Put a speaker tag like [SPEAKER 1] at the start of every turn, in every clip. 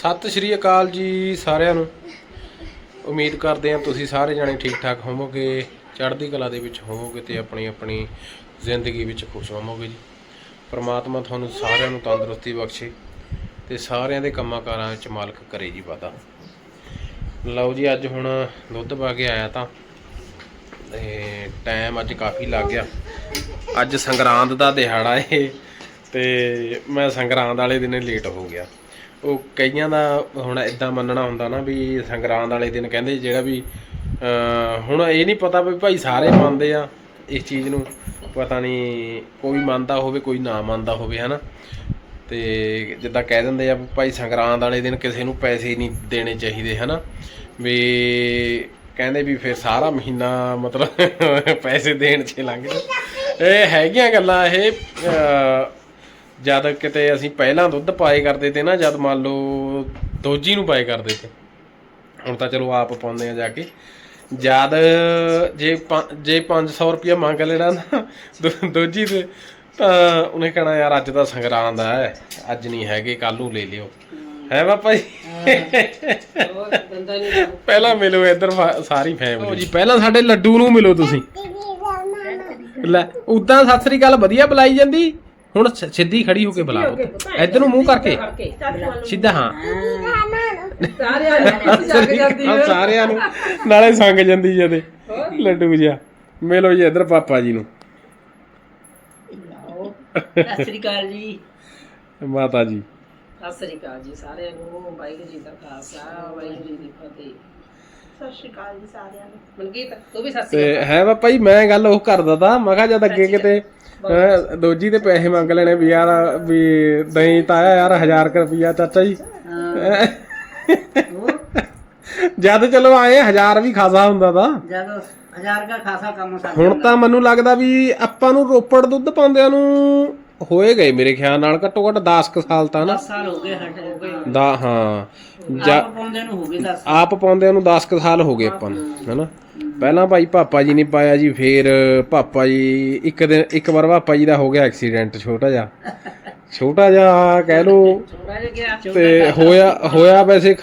[SPEAKER 1] ਸਤਿ ਸ਼੍ਰੀ ਅਕਾਲ ਜੀ ਸਾਰਿਆਂ ਨੂੰ। ਉਮੀਦ ਕਰਦੇ ਹਾਂ ਤੁਸੀਂ ਸਾਰੇ ਜਾਣੇ ਠੀਕ ਠਾਕ ਹੋਵੋਗੇ, ਚੜ੍ਹਦੀ ਕਲਾ ਦੇ ਵਿੱਚ ਹੋਵੋਗੇ ਤੇ ਆਪਣੀ ਆਪਣੀ ਜ਼ਿੰਦਗੀ ਵਿੱਚ ਖੁਸ਼ ਹੋਵੋਗੇ ਜੀ। ਪਰਮਾਤਮਾ ਤੁਹਾਨੂੰ ਸਾਰਿਆਂ ਨੂੰ ਤੰਦਰੁਸਤੀ ਬਖਸ਼ੇ ਤੇ ਸਾਰਿਆਂ ਦੇ ਕੰਮਾਂ ਕਾਰਾਂ ਵਿੱਚ ਮਾਲਕ ਕਰੇ ਜੀ ਵਾਦਾ ਲਓ ਜੀ, ਅੱਜ ਹੁਣ ਦੁੱਧ ਪਾ ਕੇ ਆਇਆ ਤਾਂ ਤੇ ਟਾਈਮ ਅੱਜ ਕਾਫੀ ਲੱਗ ਗਿਆ। ਅੱਜ ਸੰਗਰਾਂਦ ਦਾ ਦਿਹਾੜਾ ਏ ਤੇ ਮੈਂ ਸੰਗਰਾਂਦ ਵਾਲੇ ਦਿਨ ਲੇਟ ਹੋ ਗਿਆ। ਉਹ ਕਈਆਂ ਦਾ ਹੁਣ ਇਦਾਂ ਮੰਨਣਾ ਹੁੰਦਾ ਨਾ ਵੀ ਸੰਗਰਾਂਦ ਵਾਲੇ ਦਿਨ ਕਹਿੰਦੇ ਜਿਹੜਾ ਵੀ ਹੁਣ ਇਹ ਨਹੀਂ ਪਤਾ ਵੀ ਭਾਈ ਸਾਰੇ ਮੰਨਦੇ ਆ ਇਸ ਚੀਜ਼ ਨੂੰ, ਪਤਾ ਨਹੀਂ ਕੋਈ ਮੰਨਦਾ ਹੋਵੇ, ਕੋਈ ਨਾ ਮੰਨਦਾ ਹੋਵੇ, ਹਨਾ? ਤੇ ਜਿੱਦਾਂ ਕਹਿ ਦਿੰਦੇ ਆ ਵੀ ਭਾਈ ਸੰਗਰਾਂਦ ਵਾਲੇ ਦਿਨ ਕਿਸੇ ਨੂੰ ਪੈਸੇ ਨਹੀਂ ਦੇਣੇ ਚਾਹੀਦੇ, ਹਨਾ? ਵੀ ਕਹਿੰਦੇ ਵੀ ਫਿਰ ਸਾਰਾ ਮਹੀਨਾ ਮਤਲਬ ਪੈਸੇ ਦੇਣ 'ਚ ਹੀ ਲੰਘ ਜਾਂਦਾ ਇਹ ਹੈਗੀਆਂ ਗੱਲਾਂ, ਇਹ ਜਦ ਕਿਤੇ ਅਸੀਂ ਪਹਿਲਾਂ ਦੁੱਧ ਪਾਏ ਕਰਦੇ ਤੇ ਨਾ ਜਦ ਮੰਨ ਲਓ ਦੋਜੀ ਨੂੰ ਪਾਏ ਕਰਦੇ ਤੇ। ਹੁਣ ਤਾਂ ਚਲੋ ਆਪ ਪਾਉਂਦੇ ਆ ਜਾ ਕੇ। ਜਦ ਜੇ ਜੇ 500 ਰੁਪਇਆ ਮੰਗ ਲੈਣਾ ਨਾ ਦੋ- ਦੋਜੀ ਤੇ ਤਾਂ ਉਹਨੇ ਕਹਣਾ ਯਾਰ ਅੱਜ ਤਾਂ ਸੰਗਰਾਂਦ ਹੈ ਅੱਜ ਨਹੀਂ ਹੈਗੇ ਕੱਲ ਨੂੰ ਲੈ ਲਿਓ। ਹੈ ਪਾਪਾ ਜੀ? ਪਹਿਲਾਂ ਮਿਲੋ ਇੱਧਰ ਸਾਰੀ ਫੈਮਿਲੀ ਜੀ ਪਹਿਲਾਂ ਸਾਡੇ ਲੱਡੂ ਨੂੰ ਮਿਲੋ ਤੁਸੀਂ। ਲੈ ਉਦਾਂ ਸਤਿ ਸ੍ਰੀ ਅਕਾਲ ਵਧੀਆ ਬੁਲਾਈ ਜਾਂਦੀ? ਹੁਣ ਸ- ਸਿੱਧੀ ਖੜੀ ਹੋ ਕੇ ਬੁਲਾ ਇੱਧਰ ਨੂੰ ਮੂੰਹ ਕਰਕੇ। ਸਿੱਧਾ ਹਾਂ। ਆਹ ਸਾਰਿਆਂ ਨੂੰ। ਨਾਲੇ ਸੰਗ ਜਾਂਦੀ ਜਦੇ ਲੱਡੂ ਜਿਹਾ। ਮਿਲੋ ਜੀ ਇੱਧਰ ਪਾਪਾ ਜੀ ਨੂੰ।
[SPEAKER 2] ਸਤਿ ਸ੍ਰੀ ਅਕਾਲ ਜੀ।
[SPEAKER 1] ਮਾਤਾ ਜੀ।
[SPEAKER 3] ਸਤਿ ਸ੍ਰੀ ਅਕਾਲ ਜੀ ਸਾਰਿਆਂ ਨੂੰ। ਵਾਹਿਗੁਰੂ ਜੀ ਦਾ ਖਾਲਸਾ ਵਾਹਿਗੁਰੂ ਜੀ ਦੀ ਫਤਿਹ।
[SPEAKER 4] ਸਤਿ ਸ਼੍ਰੀ ਅਕਾਲ ਜੀ ਸਾਰਿਆਂ ਨੂੰ।
[SPEAKER 3] ਮਨਕੀਤ ਤੂੰ ਵੀ ਸਤਿ ਸ੍ਰੀ
[SPEAKER 1] ਤੇ ਹੈ ਪਾਪਾ ਜੀ ਮੈਂ ਗੱਲ ਉਹ ਕਰਦਾ ਤਾ ਮੈਂ ਕਿਹਾ ਜਦ ਅੱਗੇ ਕਿਤੇ ਅਹ, ਦੋਜੀ ਦੇ ਪੈਸੇ ਮੰਗ ਲੈਣੇ ਵੀ ਯਾਰ ਵੀ ਦਹੀਂ ਤਾਇਆ ਯਾਰ 1000 ਰੁਪਿਆ ਚਾਚਾ ਜੀ। ਜਦ ਚਲੋ ਆਏ 1000 ਵੀ ਖਾਸਾ ਹੁੰਦਾ ਤਾ।
[SPEAKER 2] ਜਦੋਂ ਹਜ਼ਾਰ ਦਾ ਖਾਸਾ ਕੰਮ ਕਰ
[SPEAKER 1] ਹੁਣ ਤਾਂ ਮੈਨੂੰ ਲੱਗਦਾ ਵੀ ਆਪਾਂ ਨੂੰ ਰੋਪੜ ਦੁੱਧ ਪਾਉਂਦਿਆਂ ਨੂੰ ਹੋਏ ਗਏ ਮੇਰੇ ਖਿਆਲ ਨਾਲ ਘੱਟੋ ਘੱਟ 10 ਕੁ ਸਾਲ ਤਾਂ ਨਾ।
[SPEAKER 2] 10 ਸਾਲ ਹੋ ਗਏ ਹਟ ਹੋ ਗਏ।
[SPEAKER 1] ਦਾ ਹਾਂ। ਜਾ
[SPEAKER 2] ਆਪ ਪਾਉਂਦੇ ਨੂੰ ਹੋ ਗਏ 10
[SPEAKER 1] ਆਪ ਪਾਉਂਦਿਆਂ ਨੂੰ 10 ਕੁ ਸਾਲ ਹੋ ਗਏ ਆਪਾਂ ਨੂੰ ਹੈਨਾ? ਪਹਿਲਾਂ ਭਾਈ ਪਾਪਾ ਜੀ ਨੇ ਪਾਇਆ ਜੀ ਫੇਰ ਪਾਪਾ ਜੀ ਇੱਕ ਦਿਨ ਇੱਕ ਵਾਰ ਪਾਪਾ ਜੀ ਦਾ ਹੋ ਗਿਆ ਐਕਸੀਡੈਂਟ ਛੋਟਾ ਜਿਹਾ। ਛੋਟਾ ਜਿਹਾ ਕਹਿ ਲੋ ਤੇ ਹੋਇਆ ਹੋਇਆ ਵੈਸੇ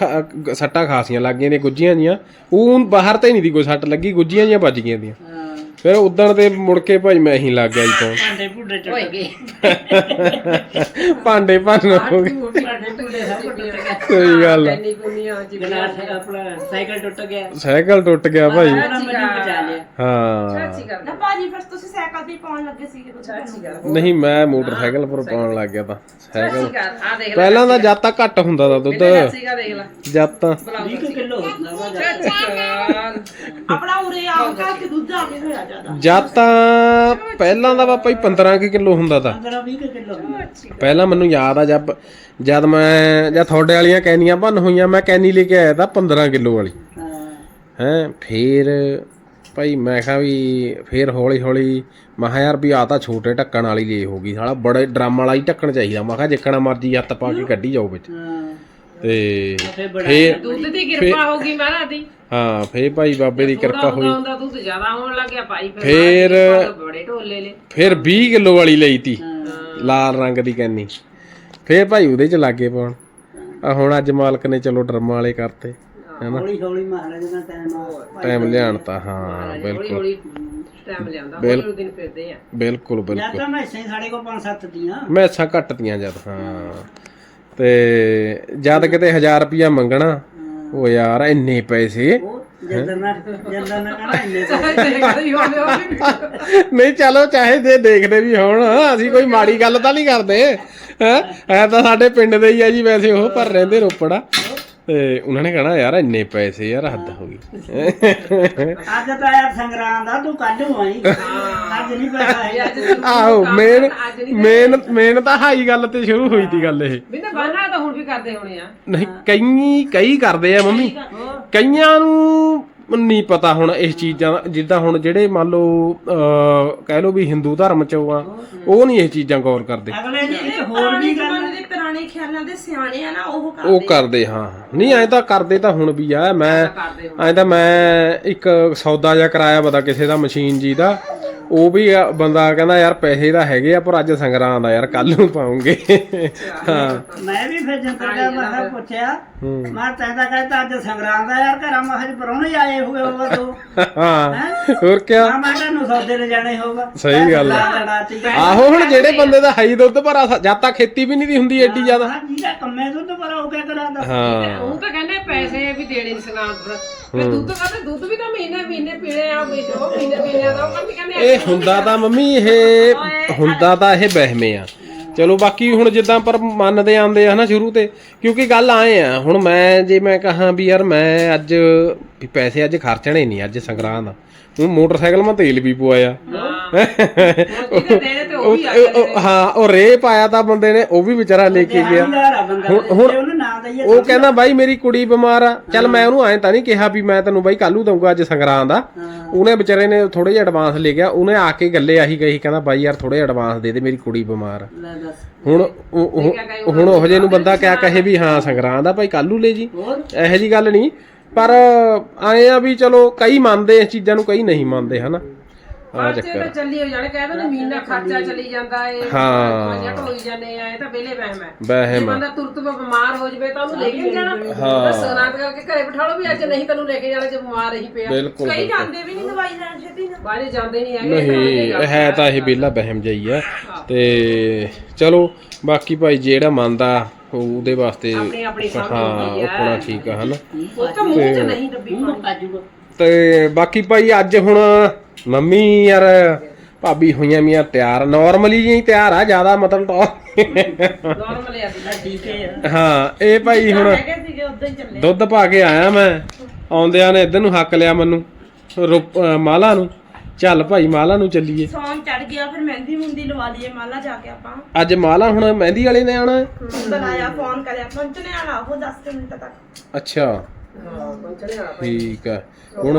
[SPEAKER 1] ਸੱਟਾਂ ਖਾਸੀਆਂ ਲੱਗ ਗਈਆਂ ਨੇ ਗੁੱਜੀਆਂ ਜੀਆਂ। ਉਹ ਬਾਹਰ ਤੇ ਨਹੀਂ ਦੀ ਕੋਈ ਸੱਟ ਲੱਗੀ ਗੁੱਜੀਆਂ ਜੀਆਂ ਵੱਜ ਗਈਆਂ ਦੀਆਂ।
[SPEAKER 2] ਹਾਂ।
[SPEAKER 1] ਫਿਰ ਉਦਣ ਤੇ ਮੁੜ ਕੇ ਭਾਈ ਮੈਂ ਹੀ ਲੱਗ ਗਿਆ ਜੀ ਤੋਂ।
[SPEAKER 2] ਭਾਂਡੇ ਭੁੱਡੇ ਟੁੱਟ
[SPEAKER 3] ਗਏ।
[SPEAKER 1] ਭਾਂਡੇ ਭੰਨ ਹੋ ਗਏ।
[SPEAKER 2] ਭਾਂਡੇ ਭੁੱਡੇ ਸਭ ਟੁੱਟ ਗਿਆ
[SPEAKER 1] ਸਹੀ ਗੱਲ ਆ।
[SPEAKER 3] ਇੰਨੀ ਦੁਨੀਆ ਜੀ
[SPEAKER 2] ਗਲਾਸ ਆਪਣਾ ਸਾਈਕਲ ਟੁੱਟ ਗਿਆ।
[SPEAKER 1] ਸਾਈਕਲ ਟੁੱਟ ਗਿਆ ਭਾਈ। ਹਾਂ
[SPEAKER 3] ਸੱਚੀ ਗੱਲ।
[SPEAKER 4] ਨਾ ਭਾਜੀ ਫਿਰ ਤੁਸੀਂ ਸਾਈਕਲ ਤੇ ਪਾਉਣ ਲੱਗੇ ਕੁਝ
[SPEAKER 3] ਸੱਚੀ ਗੱਲ।
[SPEAKER 1] ਨਹੀਂ ਮੈਂ ਮੋਟਰਸਾਈਕਲ ਪਰ ਪਾਉਣ ਲੱਗ ਗਿਆ ਤਾਂ। ਸਾਈਕਲ ਪਹਿਲਾਂ ਤਾਂ ਜਦ ਤੱਕ ਘੱਟ ਹੁੰਦਾ ਦਾ ਦੁੱਧ।
[SPEAKER 3] ਸੱਚੀ ਗੱਲ ਦੇਖ ਲੈ।
[SPEAKER 1] ਜਦ ਤਾਂ।
[SPEAKER 2] 20 ਕਿਲੋ ਹੁੰਦਾ ਵਾ
[SPEAKER 4] ਆਪਣਾ ਉਰੇ ਆਉਂ ਕਰਕੇ ਦੁੱਧ ਆ ਨਹੀਂ ਹੋਇਆ ਜ਼ਿਆਦਾ।
[SPEAKER 1] ਜਦ ਤਾਂ ਪਹਿਲਾਂ ਦਾ ਪਾਪਾ ਹੀ 15 ਕੁ ਕਿਲੋ ਹੁੰਦਾ ਤਾਂ।
[SPEAKER 2] 15 20 ਕਿਲੋ ਹੁੰਦਾ।
[SPEAKER 1] ਪਹਿਲਾਂ ਮੈਨੂੰ ਯਾਦ ਆ ਜਦ ਜਦ ਮੈਂ ਜਦ ਤੁਹਾਡੇ ਵਾਲੀਆਂ ਕੈਨੀਆਂ ਭੰਨ ਹੋਈਆਂ ਮੈਂ ਕੈਨੀ ਲੈ ਕੇ ਆਇਆ ਤਾਂ 15 ਕਿਲੋ ਵਾਲੀ।
[SPEAKER 2] ਹਾਂ।
[SPEAKER 1] ਫੇਰ ਭਾਈ ਮੈਂ ਕਿਹਾ ਵੀ ਫੇਰ ਹੌਲੀ ਹੌਲੀ ਮੈਂ ਕਿਹਾ ਯਾਰ ਵੀ ਆ ਤਾਂ ਛੋਟੇ ਢੱਕਣ ਵਾਲੀ ਲੈ ਹੋ ਗਈ ਸਾਲਾ ਬੜੇ ਡਰਮ ਵਾਲਾ ਹੀ ਢੱਕਣ ਚਾਹੀਦਾ। ਮੈਂ ਕਿਹਾ ਜਿੱਕਣਾ ਮਰਜ਼ੀ ਹੱਥ ਪਾ ਕੇ ਕੱਢੀ ਜਾਓ ਵਿੱਚ। ਤੇ
[SPEAKER 2] ਫੇਰ
[SPEAKER 3] ਦੁੱਧ ਦੀ ਕਿਰਪਾ ਹੋ ਗਈ ਮਹਾਰਾਜ ਦੀ।
[SPEAKER 1] ਹਾਂ ਫੇਰ ਭਾਈ ਬਾਬੇ ਦੀ ਕਿਰਪਾ ਹੋਈ।
[SPEAKER 3] ਹੁੰਦਾ ਦੁੱਧ ਜ਼ਿਆਦਾ ਹੋਣ ਲੱਗਿਆ ਭਾਈ
[SPEAKER 1] ਫੇਰ-
[SPEAKER 3] ਤੋਂ ਬੜੇ ਢੋਲੇ ਲੈ
[SPEAKER 1] ਫਿਰ 20 ਕਿਲੋ ਵਾਲੀ ਲਈ ਤੀ ਲਾਲ ਰੰਗ ਦੀ ਕੈਨੀ। ਫੇਰ ਭਾਈ ਉਹਦੇ ਚ ਲੱਗੇ ਪਾਉਣ। ਆ ਹੁਣ ਅੱਜ ਮਾਲਕ ਨੇ ਚਲੋ ਡਰਮਾਂ ਵਾਲੇ ਕਰਤੇ ਹੈਨਾ?
[SPEAKER 2] ਹੌਲੀ ਹੌਲੀ ਮਹਾਰਾਜ ਦਾ ਟਾਈਮ
[SPEAKER 1] ਟਾਈਮ ਲਿਆਣਤਾ ਹਾਂ ਬਿਲਕੁਲ।
[SPEAKER 3] ਹੌਲੀ ਟਾਈਮ ਲਿਆਂਦਾ ਹੌਲੀ ਦਿਨ ਫਿਰਦੇ ਆ।
[SPEAKER 1] ਬਿਲਕੁਲ
[SPEAKER 2] ਜਾਂ
[SPEAKER 1] ਬਿਲਕੁਲ
[SPEAKER 2] ਤਾਂ ਮੈਂ ਇਸੇ ਸਾਡੇ ਕੋਲ 5-7 ਦੀਆਂ
[SPEAKER 1] ਮੈਸਾਂ ਘਟਤੀਆਂ ਜਦ ਹਾਂ। ਤੇ ਜਦ ਕਿਤੇ 1000 ਰੁਪਿਆ ਮੰਗਣਾ ਉਹ ਯਾਰ ਇੰਨੇ ਪੈਸੇ।
[SPEAKER 2] ਉਹ ਨਾ ਜੰਦਰ ਨਾ ਕਹਣਾ ਇੰਨੇ
[SPEAKER 1] ਨਹੀਂ, ਚਲੋ, ਚਾਹੇ ਜੇ ਦੇਖਦੇ ਵੀ ਹੋਣ ਅਸੀਂ ਕੋਈ ਮਾੜੀ ਗੱਲ ਤਾਂ ਨਹੀਂ ਕਰਦੇ, ਹੈ। ਐ ਤਾਂ ਸਾਡੇ ਪਿੰਡ ਦੇ ਹੀ ਆ ਜੀ, ਵੈਸੇ ਉਹ ਪਰ ਰਹਿੰਦੇ ਰੋਪੜਾ। ਤੇ ਉਹਨਾਂ ਨੇ ਕਹਣਾ ਯਾਰ ਇੰਨੇ ਪੈਸੇ ਯਾਰ ਹੱਦ ਹੋ ਗਈ।
[SPEAKER 2] ਅੱਜ ਤਾਂ ਯਾਰ ਸੰਗਰਾਮ ਦਾ ਤੂੰ ਨੂੰ ਆਈ। ਅੱਜ ਨਹੀਂ ਪੈਸਾ ਹੈ
[SPEAKER 3] ਅੱਜ ਤੂੰ
[SPEAKER 1] ਆਹੋ ਮੇਨ ਮੇਨ ਮੇਨ ਤਾਂ ਹਾਈ ਗੱਲ ਤੇ ਸ਼ੁਰੂ ਹੋਈ ਤੀ ਗੱਲ ਇਹ।
[SPEAKER 3] ਵੀ ਨਾ ਬਾਨਾ ਤਾਂ ਹੁਣ ਵੀ ਕਰਦੇ ਹੋਣੇ ਆ।
[SPEAKER 1] ਨਹੀਂ ਕਈ ਕਈ ਕਰਦੇ ਆ ਮੰਮੀ। ਕਈਆਂ ਨੂੰ ਨਹੀਂ ਪਤਾ ਹੁਣ ਇਸ ਚੀਜ਼ਾਂ ਦਾ ਜਿੱਦਾਂ ਹੁਣ ਜਿਹੜੇ ਮੰਨ ਲਓ ਕਹਿ ਲਓ ਵੀ ਹਿੰਦੂ ਧਰਮ ਚ ਆ ਉਹ ਨਹੀਂ ਇਹ ਚੀਜ਼ਾਂ ਗੌਰ ਕਰਦੇ।
[SPEAKER 2] ਅਗਲੇ ਨੇ ਇੱਕ ਹੋਰ ਵੀ ਗੱਲ
[SPEAKER 4] ਪੁਰਾਣੇ ਖਿਆਲਾਂ ਦੇ ਸਿਆਣੇ ਆ ਨਾ ਉਹ ਕਰਦੇ
[SPEAKER 1] ਉਹ ਕਰਦੇ ਹਾਂ ਨਹੀਂ ਐ ਤਾਂ ਕਰਦੇ ਤਾਂ ਹੁਣ ਵੀ ਆ। ਮੈਂ
[SPEAKER 3] ਕਰਦੇ
[SPEAKER 1] ਐ ਤਾਂ ਮੈਂ ਇੱਕ ਸੌਦਾ ਜਿਹਾ ਕਰਾਇਆ ਪਤਾ ਕਿਸੇ ਦਾ ਮਸ਼ੀਨ ਜੀ ਦਾ। ਉਹ ਵੀ ਆ- ਬੰਦਾ ਕਹਿੰਦਾ ਯਾਰ ਪੈਸੇ ਤਾਂ ਹੈਗੇ ਆ ਪਰ ਅੱਜ ਸੰਗਰਾਂ ਦਾ ਯਾਰ ਕੱਲ ਨੂੰ ਪਾਉਂਗੇ। ਹਾਂ।
[SPEAKER 2] ਮੈਂ ਵੀ ਫਿਰ ਜੰਤਰ ਦਾ ਮੈਂ ਕਿਹਾ ਪੁੱਛਿਆ
[SPEAKER 1] ਹੂੰ।
[SPEAKER 2] ਮੈਂ ਤੈਨੂੰ ਕਹਿੰਦਾ ਅੱਜ ਸੰਗਰਾਂਦ ਆ ਯਾਰ ਘਰਾਂ ਮਹਜ ਪਰੋਣੇ ਆਏ ਹੋਏ ਹੋਵਾ ਤੂੰ
[SPEAKER 1] ਹਾਂ ਹੋਰ ਕਿਆ?
[SPEAKER 2] ਹਾਂ ਮੈਂ ਤੈਨੂੰ ਸੌਦੇ ਲੈ ਜਾਣੇ ਹੋਗਾ
[SPEAKER 1] ਸਹੀ ਗੱਲ ਆ। ਆਹੋ ਹੁਣ ਜਿਹੜੇ ਬੰਦੇ ਦਾ ਹਾਈ ਦੁੱਧ ਭਰਾ ਜਦ ਤੱਕ ਖੇਤੀ ਵੀ ਨਹੀਂ ਦੀ ਹੁੰਦੀ ਐਡੀ ਜ਼ਿਆਦਾ।
[SPEAKER 2] ਹਾਂ ਜਿਹਦਾ ਕੰਮੇ ਦੁੱਧ ਪਰ ਉਹ ਕਿਆ ਕਰਾਂਦਾ
[SPEAKER 1] ਹਾਂ।
[SPEAKER 3] ਉਹ ਤਾਂ ਕਹਿੰਦੇ ਪੈਸੇ ਵੀ ਦੇਣੇ ਨੀ ਸਨਾਮ ਪਰ ਫਿਰ ਦੁੱਧ ਕਹਿੰਦੇ ਦੁੱਧ ਵੀ ਤਾਂ ਮਹੀਨੇ ਮਹੀਨੇ ਪੀਣੇ ਆ ਵੀ ਉਹ ਮਹੀਨੇ ਮਹੀਨੇ ਦਾ ਉਹ ਕਹਿੰਦੇ ਕਹਿੰਦੇ
[SPEAKER 1] ਇਹ ਹੁੰਦਾ ਤਾਂ ਮੰਮੀ ਇਹ ਹੁੰਦਾ ਤਾਂ ਇਹ ਵਹਿਮੇ ਆ। ਚਲੋ ਬਾਕੀ ਹੁਣ ਜਿੱਦਾਂ ਪਰ ਮੰਨਦੇ ਆਂਦੇ ਆ ਨਾ ਸ਼ੁਰੂ ਤੇ ਕਿਉਂਕਿ ਗੱਲ ਆਏ ਆ ਹੁਣ ਮੈਂ ਜੇ ਮੈਂ ਕਹਾਂ ਵੀ ਯਾਰ ਮੈਂ ਅੱਜ ਵੀ ਪੈਸੇ ਅੱਜ ਖਰਚਣੇ ਨਹੀਂ ਅੱਜ ਸੰਗਰਾਂ ਦਾ ਹੁਣ ਮੋਟਰਸਾਈਕਲ ਮੈਂ ਤੇਲ ਵੀ ਪਵਾਇਆ। ਹਾਂ ਉਹ ਰੇ ਪਾਇਆ ਤਾਂ ਬੰਦੇ ਨੇ ਉਹ ਵੀ ਵਿਚਾਰਾ ਲੈ ਕੇ ਗਿਆ। ਹੁਣ- ਹੁਣ- ਉਹ ਕਹਿੰਦਾ ਬਾਈ ਮੇਰੀ ਕੁੜੀ ਬਿਮਾਰ ਆ। ਚੱਲ ਮੈਂ ਉਹਨੂੰ ਐਂ ਤਾਂ ਨਹੀਂ ਕਿਹਾ ਵੀ ਮੈਂ ਤੈਨੂੰ ਬਾਈ ਕੱਲੂ ਦਊਗਾ ਅੱਜ ਸੰਗਰਾਂ ਦਾ। ਉਹਨੇ ਵਿਚਾਰੇ ਨੇ ਥੋੜੇ ਜਿਹਾ ਐਡਵਾਂਸ ਲੈ ਗਿਆ। ਉਹਨੇ ਆ ਕੇ ਗੱਲੇ ਆਹੀ ਗਈ ਕਹਿੰਦਾ ਬਾਈ ਯਾਰ ਥੋੜੇ ਐਡਵਾਂਸ ਦੇ ਦੇ ਮੇਰੀ ਕੁੜੀ ਬਿਮਾਰ ਆ।
[SPEAKER 2] ਲੈ ਦੱਸ।
[SPEAKER 1] ਹੁਣ ਉਹ- ਉਹ- ਹੁਣ ਉਹ ਜੇ ਨੂੰ ਬੰਦਾ ਕਿਆ ਕਹੇ ਵੀ ਹਾਂ ਸੰਗਰਾਂ ਦਾ ਭਾਈ ਕੱਲੂ ਲੈ ਜੀ।
[SPEAKER 2] ਹੋਰ?
[SPEAKER 1] ਇਹੋ ਜੀ ਗੱਲ ਨਹੀਂ। ਪਰ ਆਏ ਆ ਵੀ ਚਲੋ ਕਈ ਮੰਨਦੇ ਇਸ ਚੀਜ਼ਾਂ ਨੂੰ ਕਈ ਨਹੀਂ ਮੰਨਦੇ ਹਨਾ? ਆ ਚੱਕਰ
[SPEAKER 3] ਤਾਂ ਚੱਲੀ ਹੋ ਜਾਣੇ ਕਹਿੰਦੇ ਨੇ ਮਹੀਨਾ ਖਰਚਾ ਚੱਲੀ ਜਾਂਦਾ ਏ
[SPEAKER 1] ਹਾਂ।
[SPEAKER 3] ਮਜ਼ਾ ਢੋਈ ਜਾਂਦੇ ਆ ਇਹ ਤਾਂ ਵਿਹਲੇ ਵਹਿਮ ਹੈ ਜੇ
[SPEAKER 1] ਵਹਿਮ
[SPEAKER 3] ਬੰਦਾ ਤੁਰਤ ਬਿਮਾਰ ਹੋ ਜਵੇ ਤਾਂ ਉਹਨੂੰ ਲੈ ਕੇ ਨੀ ਜਾਣਾ।
[SPEAKER 1] ਹਾਂ।
[SPEAKER 3] ਸਨਾਤ ਕਰਕੇ ਘਰੇ ਬਿਠਾ ਲਓ ਵੀ ਅੱਜ ਨਹੀਂ ਤੈਨੂੰ ਲੈ ਕੇ ਜਾਣਾ ਜੇ ਬਿਮਾਰ ਰਹੀ ਪਿਆ।
[SPEAKER 1] ਬਿਲਕੁਲ
[SPEAKER 4] ਕਈ ਜਾਂਦੇ ਵੀ ਨਹੀਂ ਦਵਾਈ ਲੈਣ ਛੇਤੀ ਨਾ।
[SPEAKER 3] ਬਾਹਰ ਜਾਂਦੇ ਨਹੀਂ ਹੈਗੇ
[SPEAKER 1] ਨਹੀਂ ਇਹ ਹੈ ਤਾਂ ਇਹ ਬੇਲਾ ਬਹਿਮ ਜਾਈ ਆ। ਤੇ ਚਲੋ ਬਾਕੀ ਭਾਈ ਜਿਹੜਾ ਮੰਨਦਾ ਉਹਦੇ ਵਾਸਤੇ
[SPEAKER 3] ਆਪਣੀ ਆਪਣੀ ਸਮਝ
[SPEAKER 1] ਹਾਂ
[SPEAKER 3] ਹੁੰਦੀ ਆ।
[SPEAKER 1] ਆਪਣਾ ਠੀਕ ਆ ਹਨਾ।
[SPEAKER 3] ਉਹ ਤਾਂ ਮੂੰਹ 'ਚ ਨਹੀਂ ਡੱਬੀ
[SPEAKER 2] ਮੂੰਹ ਕਾਜੂਗਾ
[SPEAKER 1] ਤੇ ਬਾਕੀ ਭਾਈ ਅੱਜ ਹੁਣ ਮੰਮੀ ਯਾਰ ਭਾਬੀ ਹੋਈਆਂ ਮੀਆਂ ਤਿਆਰ ਨਾਰਮਲੀ ਜਿਹੀ ਤਿਆਰ ਆ ਜ਼ਿਆਦਾ ਮਤਲਬ
[SPEAKER 3] ਨਾਰਮਲ ਆ
[SPEAKER 2] ਠੀਕ ਹੈ
[SPEAKER 1] ਹਾਂ ਇਹ ਭਾਈ ਹੁਣ
[SPEAKER 4] ਸੀਗੇ
[SPEAKER 1] ਦੁੱਧ ਪਾ ਕੇ ਆਇਆ ਮੈਂ ਆਉਂਦਿਆਂ ਨੇ ਇੱਧਰ ਨੂੰ ਹੱਕ ਲਿਆ ਮੈਨੂੰ ਮਾਲਾ ਨੂੰ। ਚੱਲ ਭਾਈ ਮਾਲਾ ਨੂੰ ਚੱਲੀਏ।
[SPEAKER 4] ਸੌਣ ਚੜ ਗਿਆ ਫਿਰ ਮਹਿੰਦੀ ਮੁੰਦੀ ਲਵਾ ਲਈਏ ਮਾਲਾ ਜਾ ਕੇ ਆਪਾਂ।
[SPEAKER 1] ਅੱਜ ਮਾਲਾ ਹੁਣ ਮਹਿੰਦੀ ਵਾਲੇ ਨੇ ਆਉਣਾ ਹੈ?
[SPEAKER 4] ਬੁਲਾਇਆ ਫੋਨ ਕਰਿਆ ਪਹੁੰਚਣੇ ਵਾਲਾ ਉਹ 10 ਮਿੰਟ ਤੱਕ।
[SPEAKER 1] ਅੱਛਾ।
[SPEAKER 3] ਹਾਂ ਪਹੁੰਚਣੇ ਵਾਲਾ
[SPEAKER 1] ਠੀਕ ਹੈ ਹੁਣ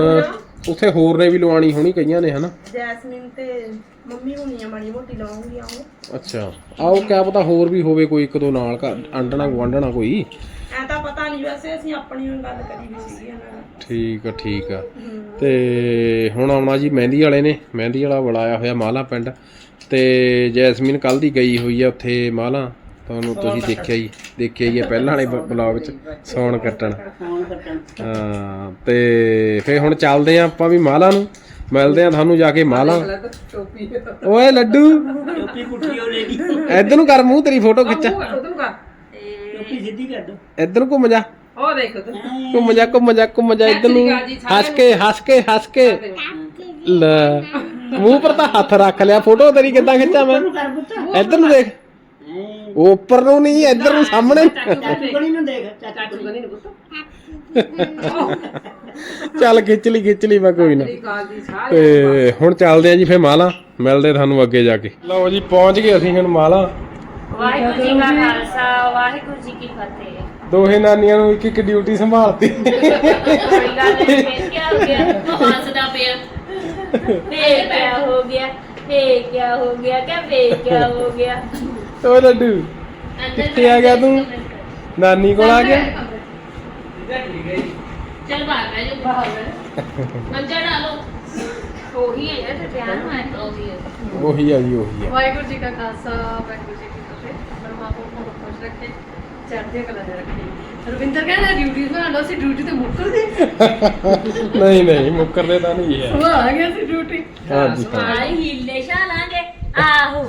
[SPEAKER 1] ਉੱਥੇ ਹੋਰ ਨੇ ਵੀ ਲਵਾਣੀ ਹੋਣੀ ਕਈਆਂ ਨੇ ਹਨਾ?
[SPEAKER 4] ਜੈਸਮੀਨ ਤੇ ਮੰਮੀ ਹੁਣੀ ਆ ਮਾੜੀ ਮੋਟੀ ਲਾਉਂਗੀ ਆਉਂ
[SPEAKER 1] ਅੱਛਾ। ਆਓ ਕਿਆ ਪਤਾ ਹੋਰ ਵੀ ਹੋਵੇ ਕੋਈ ਇੱਕ ਦੋ ਨਾਲ ਘਰ ਆਂਡਣਾ ਗਵਾਂਡਣਾ ਕੋਈ।
[SPEAKER 4] ਐ ਤਾਂ ਪਤਾ ਨਹੀਂ ਵੈਸੇ ਅਸੀਂ ਆਪਣੀ ਗੱਲ ਕਰੀ ਵੀ ਸੀਗੀ ਇਹਨਾਂ ਨਾਲ।
[SPEAKER 1] ਠੀਕ ਆ ਠੀਕ ਆ। ਤੇ ਹੁਣ ਆਉਣਾ ਜੀ ਮਹਿੰਦੀ ਵਾਲੇ ਨੇ ਮਹਿੰਦੀ ਵਾਲਾ ਬੁਲਾਇਆ ਹੋਇਆ ਮਾਲਾ ਪਿੰਡ। ਤੇ ਜੈਸਮੀਨ ਕੱਲ ਦੀ ਗਈ ਹੋਈ ਆ ਉੱਥੇ ਮਾਲਾ। ਤੁਹਾਨੂੰ ਤੁਸੀਂ ਦੇਖਿਆ ਹੀ ਦੇਖਿਆ ਹੀ ਆ ਪਹਿਲਾਂ ਵਾਲੇ ਬਲੌਗ 'ਚ ਸੌਣ ਕੱਟਣ। ਹਾਂ ਤੇ ਫੇ ਹੁਣ ਚੱਲਦੇ ਆ ਆਪਾਂ ਵੀ ਮਾਲਾ ਨੂੰ। ਮਿਲਦੇ ਆ ਤੁਹਾਨੂੰ ਜਾ ਕੇ ਮਾਲਾ। ਓਏ ਲੱਡੂ।
[SPEAKER 2] ਟੋਪੀ ਪੁੱਠੀ ਹੋ ਲੈਣੀ
[SPEAKER 1] ਇੱਧਰ ਨੂੰ ਕਰ ਮੂੰਹ ਤੇਰੀ ਫੋਟੋ ਖਿੱਚਾ।
[SPEAKER 2] ਟੋਪੀ ਸਿੱਧੀ ਕਰ ਦੋ।
[SPEAKER 1] ਇੱਧਰ ਨੂੰ ਘੁੰਮ ਜਾ।
[SPEAKER 3] ਉਹ ਦੇਖ ਤੂੰ
[SPEAKER 1] ਘੁੰਮ ਜਾ ਘੁੰਮ ਜਾ ਘੁੰਮ ਜਾ ਇੱਧਰ ਨੂੰ। ਹੱਸ ਕੇ ਹੱਸ ਕੇ ਹੱਸ ਕੇ। ਲੈ। ਮੂੰਹ ਪਰ ਤਾਂ ਹੱਥ ਰੱਖ ਲਿਆ। ਫੋਟੋ ਤੇਰੀ ਕਿੱਦਾਂ ਖਿੱਚਾਂ ਮੈਂ? ਇੱਧਰ ਨੂੰ ਦੇਖ। ਉਹ ਉੱਪਰ ਨੂੰ ਨਹੀਂ ਇੱਧਰ ਨੂੰ ਸਾਹਮਣੇ।
[SPEAKER 2] ਚਾਚੂ ਕਣੀ ਨੂੰ ਦੇਖ ਚਾਚੂ
[SPEAKER 3] ਚਾਚੂ ਕਹਿੰਦੀ ਨੀ ਪੁੱਤ।
[SPEAKER 1] ਚੱਲ ਖਿੱਚ ਲਈ ਖਿੱਚ ਲਈ ਮੈਂ ਕੋਈ ਨਾ। ਤੇ ਹੁਣ ਚੱਲਦੇ ਆ ਜੀ ਫੇ ਮਾਲਾ ਮਿਲਦੇ ਤੁਹਾਨੂੰ ਅੱਗੇ ਜਾ ਕੇ। ਲਓ ਜੀ ਪਹੁੰਚ ਗਏ ਅਸੀਂ ਹੁਣ ਮਾਲਾ।
[SPEAKER 5] ਵਾਹਿਗੁਰੂ ਜੀ ਕਾ ਖਾਲਸਾ ਵਾਹਿਗੁਰੂ ਜੀ ਕੀ ਫਤਿਹ।
[SPEAKER 1] ਦੋਹੇ ਨਾਨੀਆਂ ਨੂੰ ਇੱਕ ਇੱਕ ਡਿਊਟੀ ਸੰਭਾਲਤੀ।
[SPEAKER 5] ਕੋਈ ਗੱਲ ਨਹੀਂ ਫੇਰ ਕੀ ਹੋ ਗਿਆ? ਉਹ ਹੱਸਦਾ ਪਿਆ। ਫੇਰ ਕਿਆ ਹੋ ਗਿਆ? ਫੇਰ ਕਿਆ ਹੋ ਗਿਆ? ਕਿ ਫੇਰ ਕਿਆ ਹੋ ਗਿਆ?
[SPEAKER 1] ਓਏ ਲੱਡੂ ਕਿੱਥੇ ਆ ਗਿਆ ਤੂੰ? ਨਾਨੀ ਕੋਲ ਆ ਗਿਆ?
[SPEAKER 5] ਚਲ ਬਾਹਰ ਬਹਿ ਜਾ ਬਾਹਰ ਮੰਜਾ ਡਾਲੋ। ਉਹੀ ਹੈ ਯਾਰ ਤੇ ਪਿਆਰ ਨੂੰ ਹੈ ਤਾਂ ਉਹੀ ਹੈ।
[SPEAKER 1] ਉਹੀ ਆ ਜੀ ਉਹੀ ਆ।
[SPEAKER 6] ਵਾਹਿਗੁਰੂ ਜੀ ਕਾ ਖਾਲਸਾ ਵਾਹਿਗੁਰੂ ਜੀ ਕੀ ਫਤਿਹ। ਪਰਮਾਤਮਾ ਨੂੰ ਖੁਸ਼ ਰੱਖੇ ਚੜ੍ਹਦੀ ਕਲਾ ਦੇ ਰੱਖੇ। ਰਵਿੰਦਰ ਕਹਿੰਦਾ ਡਿਊਟੀ ਬਣਾ ਲਓ ਸੀ ਡਿਊਟੀ ਤੇ ਮੁੱਕਰਦੀ
[SPEAKER 1] ਨਹੀਂ ਨਹੀਂ ਮੁੱਕਰਦੇ ਤਾਂ ਨਹੀਂ ਹੈ।
[SPEAKER 6] ਉਹ ਆ ਗਿਆ ਸੀ ਡਿਊਟੀ
[SPEAKER 1] ਹਾਂ
[SPEAKER 5] ਆਈ ਹਿੱਲੇ ਸ਼ਾਲਾਂਗੇ ਆਹੋ